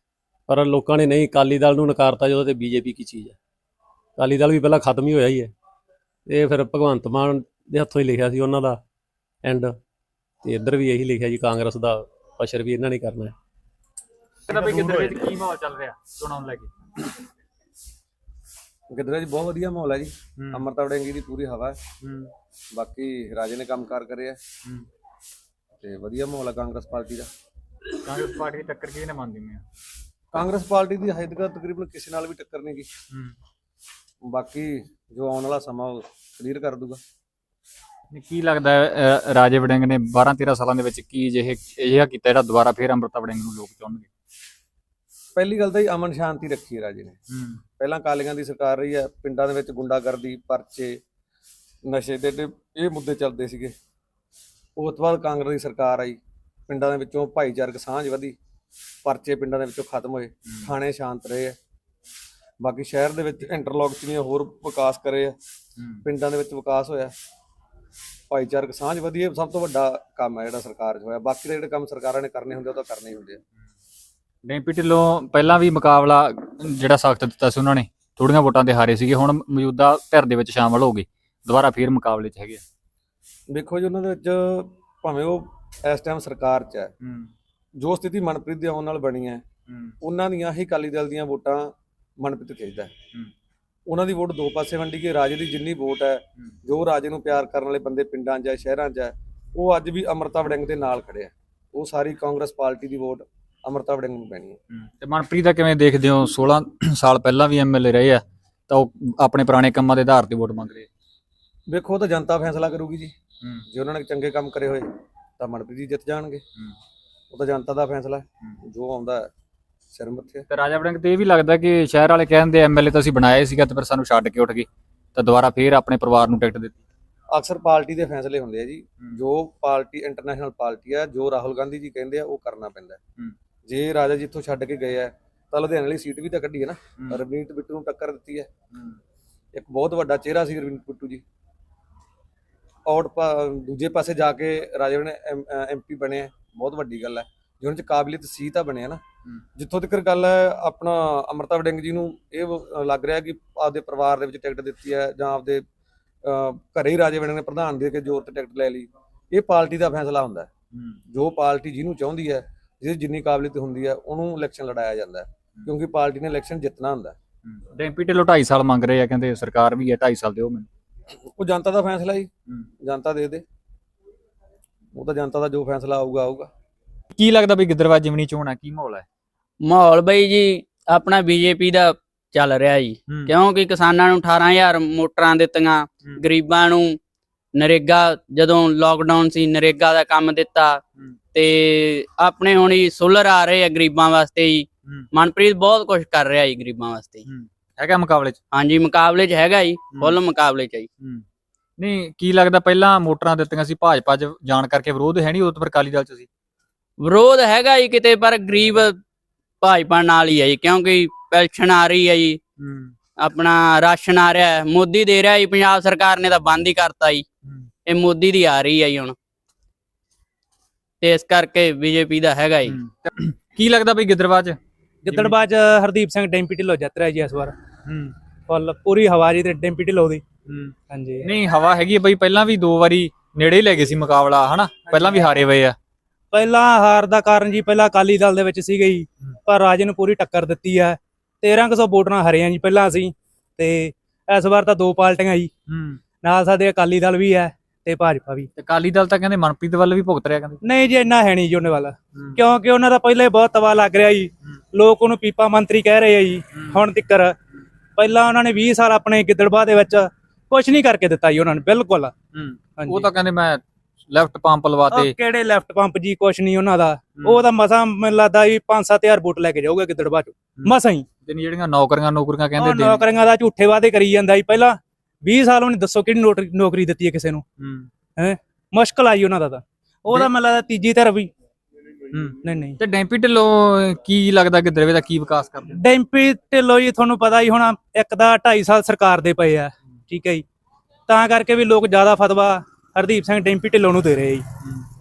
ਪਰ ਲੋਕਾਂ ਨੇ ਨਹੀਂ ਅਕਾਲੀ ਦਲ ਨੂੰ ਨਕਾਰਤਾ ਜਦੋਂ ਤੇ ਬੀਜੇਪੀ ਕੀ ਚੀਜ਼ ਹੈ। ਅਕਾਲੀ ਦਲ ਵੀ ਪਹਿਲਾਂ ਖਤਮ ਹੀ ਹੋਇਆ ਹੀ ਹੈ। ਇਹ ਫਿਰ ਭਗਵੰਤ ਮਾਨ ਦੇ ਹੱਥੋਂ ਹੀ ਲਿਖਿਆ ਸੀ ਉਹਨਾਂ ਦਾ ਐਂਡ ਤੇ ਇੱਧਰ ਵੀ ਇਹੀ ਲਿਖਿਆ ਜੀ ਕਾਂਗਰਸ ਦਾ ਅਸ਼ਰ ਵੀ ਇਹਨਾਂ ਨੇ ਕਰਨਾ ਹੈ। ਕਹਿੰਦਾ ਬਈ ਕਿੱਧਰ ਵਿੱਚ ਕੀ ਮਾਹੌਲ ਚੱਲ ਰਿਹਾ ਚੋਣਾਂ ਨੂੰ ਲੈ ਕੇ ਗਿੱਦੜਾ ਜੀ ਬਹੁਤ ਵਧੀਆ ਮਾਹੌਲ ਹੈ ਜੀ। ਅਮਰਤਾ ਵੜਿੰਗੀ ਦੀ ਪੂਰੀ ਹਵਾ ਹੈ। ਬਾਕੀ ਰਾਜੇ ਨੇ ਕੰਮਕਾਰ ਕਰਿਆ ਤੇ ਵਧੀਆ ਮਾਹੌਲ ਹੈ ਕਾਂਗਰਸ ਪਾਰਟੀ ਦਾ। ਕਾਂਗਰਸ ਪਾਰਟੀ ਦੀ ਟੱਕਰ ਕਿਹਨੇ ਮੰਨਦੀ ਮੈਂ ਕਾਂਗਰਸ ਪਾਰਟੀ ਦੀ ਹਜੇ ਤੱਕ ਤਕਰੀਬਨ ਕਿਸੇ ਨਾਲ ਵੀ ਟੱਕਰ ਨਹੀਂ ਗਈ ਬਾਕੀ ਜੋ ਆਉਣ ਵਾਲਾ ਸਮਾਂ ਉਹ ਕਲੀਅਰ ਕਰ ਦੂਗਾ। ਕੀ ਲੱਗਦਾ ਰਾਜੇ ਵੜਿੰਗ ਨੇ 12 13 ਸਾਲਾਂ ਦੇ ਵਿੱਚ ਕੀ ਜਿਹੇ ਅਜਿਹਾ ਕੀਤਾ ਜਿਹੜਾ ਦੁਬਾਰਾ ਫੇਰ ਅੰਮ੍ਰਿਤਾ ਵੜਿੰਗ ਨੂੰ ਲੋਕ ਚਾਹੁੰਦੇ ਪਹਿਲੀ ਗੱਲ ਤਾਂ ਹੀ ਅਮਨ ਸ਼ਾਂਤੀ ਰੱਖੀ ਹੈ ਰਾਜੇ ਨੇ। ਪਹਿਲਾਂ ਕਾਲੀਆਂ ਦੀ ਸਰਕਾਰ ਰਹੀ ਹੈ ਪਿੰਡਾਂ ਦੇ ਵਿੱਚ ਗੁੰਡਾਗਰਦੀ ਪਰਚੇ ਨਸ਼ੇ ਦੇ ਤੇ ਇਹ ਮੁੱਦੇ ਚੱਲਦੇ ਸੀਗੇ। ਉਸ ਤੋਂ ਬਾਅਦ ਕਾਂਗਰਸ ਦੀ ਸਰਕਾਰ ਆਈ ਪਿੰਡਾਂ ਦੇ ਵਿੱਚੋਂ ਭਾਈਚਾਰਕ ਸਾਂਝ ਵਧੀ ਪਰਚੇ ਪਿੰਡਾਂ ਦੇ ਵਿੱਚੋਂ ਖਤਮ ਹੋਏ ਥਾਣੇ ਸ਼ਾਂਤ ਰਹੇ ਆ ਬਾਕੀ ਸ਼ਹਿਰ ਦੇ ਵਿੱਚ ਇੰਟਰਲੌਕ ਚੀਆਂ ਹੋਰ ਵਿਕਾਸ ਕਰੇ ਆ ਪਿੰਡਾਂ ਦੇ ਵਿੱਚ ਵਿਕਾਸ ਹੋਇਆ। ਭਾਈਚਾਰਕ ਸਾਂਝ ਵਧੀ ਇਹ ਸਭ ਤੋਂ ਵੱਡਾ ਕੰਮ ਹੈ ਜਿਹੜਾ ਸਰਕਾਰ 'ਚ ਹੋਇਆ। ਬਾਕੀ ਦੇ ਜਿਹੜੇ ਕੰਮ ਸਰਕਾਰਾਂ ਨੇ ਕਰਨੇ ਹੁੰਦੇ ਉਹ ਤਾਂ ਕਰਨੇ ਹੀ ਹੁੰਦੇ ਆ। ਡੈਂਪੀ ਢਿੱਲੋਂ ਪਹਿਲਾਂ ਵੀ ਮੁਕਾਬਲਾ ਜਿਹੜਾ ਸਖਤ ਦਿੱਤਾ ਸੀ ਉਹਨਾਂ ਨੇ ਥੋੜੀਆਂ ਵੋਟਾਂ ਤੇ ਹਾਰੇ ਸੀਗੇ ਹੁਣ ਮੌਜੂਦਾ ਧਿਰ ਦੇ ਵਿੱਚ ਸ਼ਾਮਲ ਹੋ ਗਏ ਦੁਬਾਰਾ ਫੇਰ ਮੁਕਾਬਲੇ 'ਚ ਹੈਗੇ ਦੇਖੋ ਜੀ ਉਹਨਾਂ ਦੇ ਵਿੱਚ ਭਾਵੇਂ ਉਹ ਇਸ ਟਾਈਮ ਸਰਕਾਰ 'ਚ ਹੈ ਜੋ ਸਥਿਤੀ ਮਨਪ੍ਰੀਤ ਦੇ ਆਉਣ ਨਾਲ ਬਣੀ ਹੈ ਉਹਨਾਂ ਦੀਆਂ ਹੀ ਅਕਾਲੀ ਦਲ ਦੀਆਂ ਵੋਟਾਂ ਮਨਪ੍ਰੀਤ ਖਿੱਚਦਾ ਹੈ। ਉਹਨਾਂ ਦੀ ਵੋਟ ਦੋ ਪਾਸੇ ਵੰਡੀ ਗਈ ਰਾਜੇ ਦੀ ਜਿੰਨੀ ਵੋਟ ਹੈ ਜੋ ਰਾਜੇ ਨੂੰ ਪਿਆਰ ਕਰਨ ਵਾਲੇ ਬੰਦੇ ਪਿੰਡਾਂ 'ਚ ਹੈ ਸ਼ਹਿਰਾਂ 'ਚ ਹੈ ਉਹ ਅੱਜ ਵੀ ਅਮਰਤਾ ਵੜਿੰਗ ਦੇ ਨਾਲ ਖੜੇ ਆ ਉਹ ਸਾਰੀ ਕਾਂਗਰਸ ਪਾਰਟੀ ਦੀ ਵੋਟ ਅਮਰਤਾ ਵੜਿੰਗ ਨੂੰ ਪੈਣੀ ਹੈ। ਤੇ ਮਨਪ੍ਰੀਤ ਦਾ ਕਿਵੇਂ ਦੇਖਦੇ ਹੋ? 16 ਸਾਲ ਪਹਿਲਾਂ ਵੀ ਐਮਐਲਏ ਰਹੇ ਆ ਤਾਂ ਉਹ ਆਪਣੇ ਪੁਰਾਣੇ ਕੰਮਾਂ ਦੇ ਆਧਾਰ ਤੇ ਵੋਟ ਮੰਗ ਰਹੇ ਆ। ਵੇਖੋ ਉਹ ਤਾਂ ਜਨਤਾ ਫੈਸਲਾ ਕਰੂਗੀ ਜੀ। ਜੇ ਉਹਨਾਂ ਨੇ ਚੰਗੇ ਕੰਮ ਕਰੇ ਹੋਏ ਤਾਂ ਮਨਪ੍ਰੀਤ ਜੀ ਜਿੱਤ ਜਾਣਗੇ। ਉਹ ਤਾਂ ਜਨਤਾ ਦਾ ਫੈਸਲਾ ਹੈ। ਜੋ ਆਉਂਦਾ ਹੈ ਸਿਰ ਮੱਥੇ। ਤੇ ਰਾਜਾ ਵੜਿੰਗ ਤੇ ਇਹ ਵੀ ਲੱਗਦਾ ਕਿ ਸ਼ਹਿਰ ਵਾਲੇ ਕਹਿੰਦੇ ਐਮਐਲਏ ਤਾਂ ਅਸੀਂ ਬਣਾਇਆ ਹੀ ਸੀਗਾ ਤੇ ਫਿਰ ਸਾਨੂੰ ਛੱਡ ਕੇ ਉੱਠ ਗਏ ਤਾਂ ਦੁਬਾਰਾ ਫੇਰ ਆਪਣੇ ਪਰਿਵਾਰ ਨੂੰ ਟਿਕਟ ਦਿੱਤੀ। ਅਕਸਰ ਪਾਰਟੀ ਦੇ ਫੈਸਲੇ ਹੁੰਦੇ ਆ ਜੀ। ਜੋ ਪਾਰਟੀ ਇੰਟਰਨੈਸ਼ਨਲ ਪਾਰਟੀ ਹੈ ਜੋ ਰਾਹੁਲ ਗਾਂਧੀ ਜੀ ਕਹਿੰਦੇ ਆ ਉਹ ਕਰਨਾ ਪੈਂਦਾ ਹੈ। ਜੇ ਰਾਜਾ ਜੀ ਇੱਥੋਂ ਛੱਡ ਕੇ ਗਏ ਆ ਤਾਂ ਲੁਧਿਆਣੇ ਵਾਲੀ ਸੀਟ ਵੀ ਤਾਂ ਕੱਢੀ ਹੈ ਨਾ। ਰਵਨੀਤ ਬਿੱਟੂ ਨੂੰ ਟੱਕਰ ਦਿੱਤੀ ਹੈ। ਇੱਕ ਬਹੁਤ ਵੱਡਾ ਚਿਹਰਾ ਸੀ ਰਵਨੀਤ ਬਿੱਟੂ ਜੀ। ਆਊਟ ਦੂਜੇ ਪਾਸੇ ਜਾ ਕੇ ਰਾਜੇ ਨੇ ਐਮਪੀ ਬਣੇ ਆ, ਬਹੁਤ ਵੱਡੀ ਗੱਲ ਹੈ। ਜੇ ਉਹਨਾਂ ਚ ਕਾਬਲੀਅਤ ਸੀ ਤਾਂ ਬਣਿਆ ਨਾ। ਜਿੱਥੋਂ ਤੱਕ ਗੱਲ ਹੈ ਆਪਣਾ ਅਮਰਤਾ ਵੜਿੰਗ ਜੀ ਨੂੰ ਇਹ ਲੱਗ ਰਿਹਾ ਕਿ ਆਪਦੇ ਪਰਿਵਾਰ ਦੇ ਵਿੱਚ ਟਿਕਟ ਦਿੱਤੀ ਹੈ ਜਾਂ ਆਪਦੇ ਘਰੇ ਹੀ ਰਾਜੇ ਵੜਿੰਗ ਨੇ ਪ੍ਰਧਾਨ ਦੇ ਕੇ ਜ਼ੋਰ ਤੇ ਟਿਕਟ ਲੈ ਲਈ। ਇਹ ਪਾਰਟੀ ਦਾ ਫੈਸਲਾ ਹੁੰਦਾ ਜੋ ਪਾਰਟੀ ਜਿਹਨੂੰ ਚਾਹੁੰਦੀ ਹੈ ਜਿਹਦੀ ਜਿੰਨੀ ਕਾਬਲੀਅਤ ਹੁੰਦੀ ਹੈ ਉਹਨੂੰ ਇਲੈਕਸ਼ਨ ਲੜਾਇਆ ਜਾਂਦਾ ਹੈ ਕਿਉਂਕਿ ਪਾਰਟੀ ਨੇ ਇਲੈਕਸ਼ਨ ਜਿੱਤਣਾ ਹੁੰਦਾ ਹੈ। ਡੈਂਪੀ ਢਿੱਲੋਂ 2.5 ਸਾਲ ਮੰਗ ਰਹੇ ਆ ਕਹਿੰਦੇ ਸਰਕਾਰ ਵੀ ਹੈ 2.5 ਸਾਲ ਦਿਓ ਮੈਨੂੰ। ਉਹ ਜਨਤਾ ਦਾ ਫੈਸਲਾ ਹੀ। ਜਨਤਾ ਦੇ ਦੇ। ਉਹ ਤਾਂ ਜਨਤਾ ਦਾ ਜੋ ਫੈਸਲਾ ਆਊਗਾ ਆਊਗਾ। ਕੀ ਲੱਗਦਾ ਵੀ ਗਿੱਦਰਵਾ ਜਿਮਨੀ ਚੋਣ ਆ ਕੀ ਮਾਹੌਲ ਹੈ? ਮਾਹੌਲ ਬਈ ਜੀ ਆਪਣਾ ਬੀਜੇਪੀ ਦਾ ਚੱਲ ਰਿਹਾ ਜੀ। ਕਿਉਂਕਿ ਕਿਸਾਨਾਂ ਨੂੰ 18000 ਮੋਟਰਾਂ ਦਿੱਤੀਆਂ ਗਰੀਬਾਂ ਨੂੰ ਨਰੇਗਾ ਜਦੋਂ ਲੋਕਡਾਊਨ ਸੀ ਨਰੇਗਾ ਦਾ ਕੰਮ ਦਿੱਤਾ। ਤੇ ਆਪਣੇ ਹੁਣ ਹੀ ਸੋਲਰ ਆ ਰਹੇ ਆ ਗਰੀਬਾਂ ਵਾਸਤੇ ਜੀ। ਮਨਪ੍ਰੀਤ ਬਹੁਤ ਕੁਝ ਕਰ ਰਿਹਾ ਜੀ ਗਰੀਬਾਂ ਵਾਸਤੇ। ਹੈਗਾ ਮੁਕਾਬਲੇ 'ਚ? ਹਾਂਜੀ ਮੁਕਾਬਲੇ 'ਚ ਹੈਗਾ ਜੀ ਫੁੱਲ ਮੁਕਾਬਲੇ 'ਚ ਜੀ। ਨਹੀਂ ਕੀ ਲੱਗਦਾ ਪਹਿਲਾਂ ਮੋਟਰਾਂ ਦਿੱਤੀਆਂ ਸੀ ਭਾਜਪਾ 'ਚ ਜਾਣ ਕਰਕੇ ਵਿਰੋਧ ਹੈ ਨਹੀਂ ਉਦੋਂ ਤਾਂ ਫਿਰ ਅਕਾਲੀ ਦਲ 'ਚ ਸੀ? ਵਿਰੋਧ ਹੈਗਾ ਜੀ ਕਿਤੇ ਪਰ ਗਰੀਬ ਭਾਜਪਾ ਨਾਲ ਹੀ ਹੈ ਜੀ ਕਿਉਂਕਿ ਪੈਨਸ਼ਨ ਆ ਰਹੀ ਹੈ ਜੀ। ਆਪਣਾ ਰਾਸ਼ਨ ਆ ਰਿਹਾ ਮੋਦੀ ਦੇ ਰਿਹਾ ਜੀ ਪੰਜਾਬ ਸਰਕਾਰ ਨੇ ਤਾਂ ਬੰਦ ਹੀ ਕਰਤਾ ਜੀ। ਇਹ ਮੋਦੀ ਦੀ ਆ ਰਹੀ ਹੈ ਜੀ ਹੁਣ। ਤੇ ਇਸ ਕਰਕੇ ਬੀਜੇਪੀ ਦਾ ਹੈਗਾ ਜੀ ਕੀ ਲੱਗਦਾ ਬਈ ਗਿੱਦਰਵਾ 'ਚ? ਗਿੱਦੜਬਾਜ ਹਰਦੀਪ ਸਿੰਘ ਡੈਂਪੀ ਢਿੱਲੋਂ ਜਿੱਤ ਰਿਹਾ ਜੀ ਇਸ ਵਾਰ। ਫੁੱਲ ਪੂਰੀ ਹਵਾ ਜੀ ਤੇ ਡੈਂਪੀ ਢਿੱਲੋਂ ਦੀ। ਹਾਂਜੀ। ਨਹੀਂ ਹਵਾ ਹੈਗੀ ਹੈ ਬਈ ਪਹਿਲਾਂ ਵੀ ਦੋ ਵਾਰੀ ਨੇੜੇ ਹੀ ਲੈ ਗਏ ਸੀ ਮੁਕਾਬਲਾ ਹਨਾ? ਪਹਿਲਾਂ ਵੀ ਹਾਰੇ ਹੋਏ ਆ। ਪਹਿਲਾਂ ਹਾਰ ਦਾ ਕਾਰਨ ਜੀ ਪਹਿਲਾਂ ਅਕਾਲੀ ਦਲ ਦੇ ਵਿੱਚ ਸੀਗੇ ਜੀ ਪਰ ਰਾਜੇ ਨੂੰ ਪੂਰੀ ਟੱਕਰ ਦਿੱਤੀ ਹੈ 1300 ਵੋਟਾਂ ਹਰੇ ਆ ਜੀ ਪਹਿਲਾਂ ਅਸੀਂ ਤੇ ਇਸ ਵਾਰ ਤਾਂ ਦੋ ਪਾਰਟੀਆਂ ਜੀ। ਨਾਲ ਸਾਡੇ ਅਕਾਲੀ ਦਲ ਵੀ ਹੈ ਤੇ ਭਾਜਪਾ ਵੀ। ਤੇ ਅਕਾਲੀ ਦਲ ਤਾਂ ਕਹਿੰਦੇ ਮਨਪ੍ਰੀਤ ਵੱਲ ਵੀ ਭੁਗਤ ਰਿਹਾ ਕਹਿੰਦੇ। ਨਹੀਂ ਜੀ ਇੰਨਾ ਹੈ ਨਹੀਂ ਜੀ ਉਹਨੇ ਵਾਲਾ। ਕਿਉਂਕਿ ਉਹਨਾਂ ਦਾ ਪਹਿਲੇ ਬਹੁਤ ਤਵਾ ਲੱਗ ਰਿਹਾ ਜੀ। ਲੋਕ ਉਹਨੂੰ ਪੀਪਾ ਮੰਤਰੀ ਕਹਿ ਰਹੇ ਆ ਜੀ ਹੁਣ ਤਿੱਕਰ। ਪਹਿਲਾਂ ਉਹਨਾਂ ਨੇ 20 ਸਾਲ ਆਪਣੇ ਗਿੱਦੜਬਾਹ ਦੇ ਵਿੱਚ ਕੁਝ ਨਹੀਂ ਕਰਕੇ ਦਿੱਤਾ ਜੀ ਉਹਨਾਂ ਨੇ ਬਿਲਕੁਲ। ਉਹ ਤਾਂ ਕਹਿੰਦੇ ਮੈਂ ਲੈਫਟ ਪੰਪ ਲਵਾਤੇ ਕਿਹੜੇ ਲੈਫਟ ਪੰਪ ਜੀ ਕੁਝ ਨਹੀਂ ਉਹਨਾਂ ਦਾ। ਉਹ ਤਾਂ ਮਸਾਂ ਮੈਨੂੰ ਲੱਗਦਾ ਜੀ 5-7000 ਵੋਟ ਲੈ ਕੇ ਜਾਊਗਾ ਗਿੱਦੜਬਾਹ ਚ। ਮਸਾਂ ਹੀ। ਜਿਹੜੀਆਂ ਨੌਕਰੀਆਂ ਨੌਕਰੀਆਂ ਕਹਿੰਦੇ ਨੌਕਰੀਆਂ ਦਾ ਝੂਠੇ ਵਾਅਦੇ ਕਰੀ ਜਾਂਦਾ ਜੀ ਪਹਿਲਾਂ 20 ਸਾਲ ਉਹਨੇ ਦੱਸੋ ਕਿਹੜੀ ਨੌਕਰੀ- ਦਿੱਤੀ ਹੈ ਕਿਸੇ ਨੂੰ? ਹੈ। ਮੁਸ਼ਕਲ ਆਈ ਉਹਨਾਂ ਦਾ ਤਾਂ। ਉਹਦਾ ਮੈਨੂੰ ਲੱਗਦਾ ਤੀਜੀ ਧਰ ਵੀ ਨਹੀਂ ਨਹੀਂ। ਤੇ ਡੈਂਪੀ ਢਿੱਲੋਂ ਕੀ ਲੱਗਦਾ ਕਿ ਦਰਵੇ ਦਾ ਕੀ ਵਿਕਾਸ ਕਰਦੇ ਡੈਂਪੀ ਢਿੱਲੋਂ ਜੀ ਤੁਹਾਨੂੰ ਪਤਾ ਹੀ ਹੁਣ ਇੱਕ ਦਾ 2.5 ਸਾਲ ਸਰਕਾਰ ਦੇ ਪਏ ਆ ਠੀਕ ਹੈ ਜੀ। ਤਾਂ ਕਰਕੇ ਵੀ ਲੋਕ ਜ਼ਿਆਦਾ ਫਤਵਾ ਹਰਦੀਪ ਸਿੰਘ ਡੈਂਪੀ ਢਿੱਲੋਂ ਨੂੰ ਦੇ ਰਹੇ ਜੀ।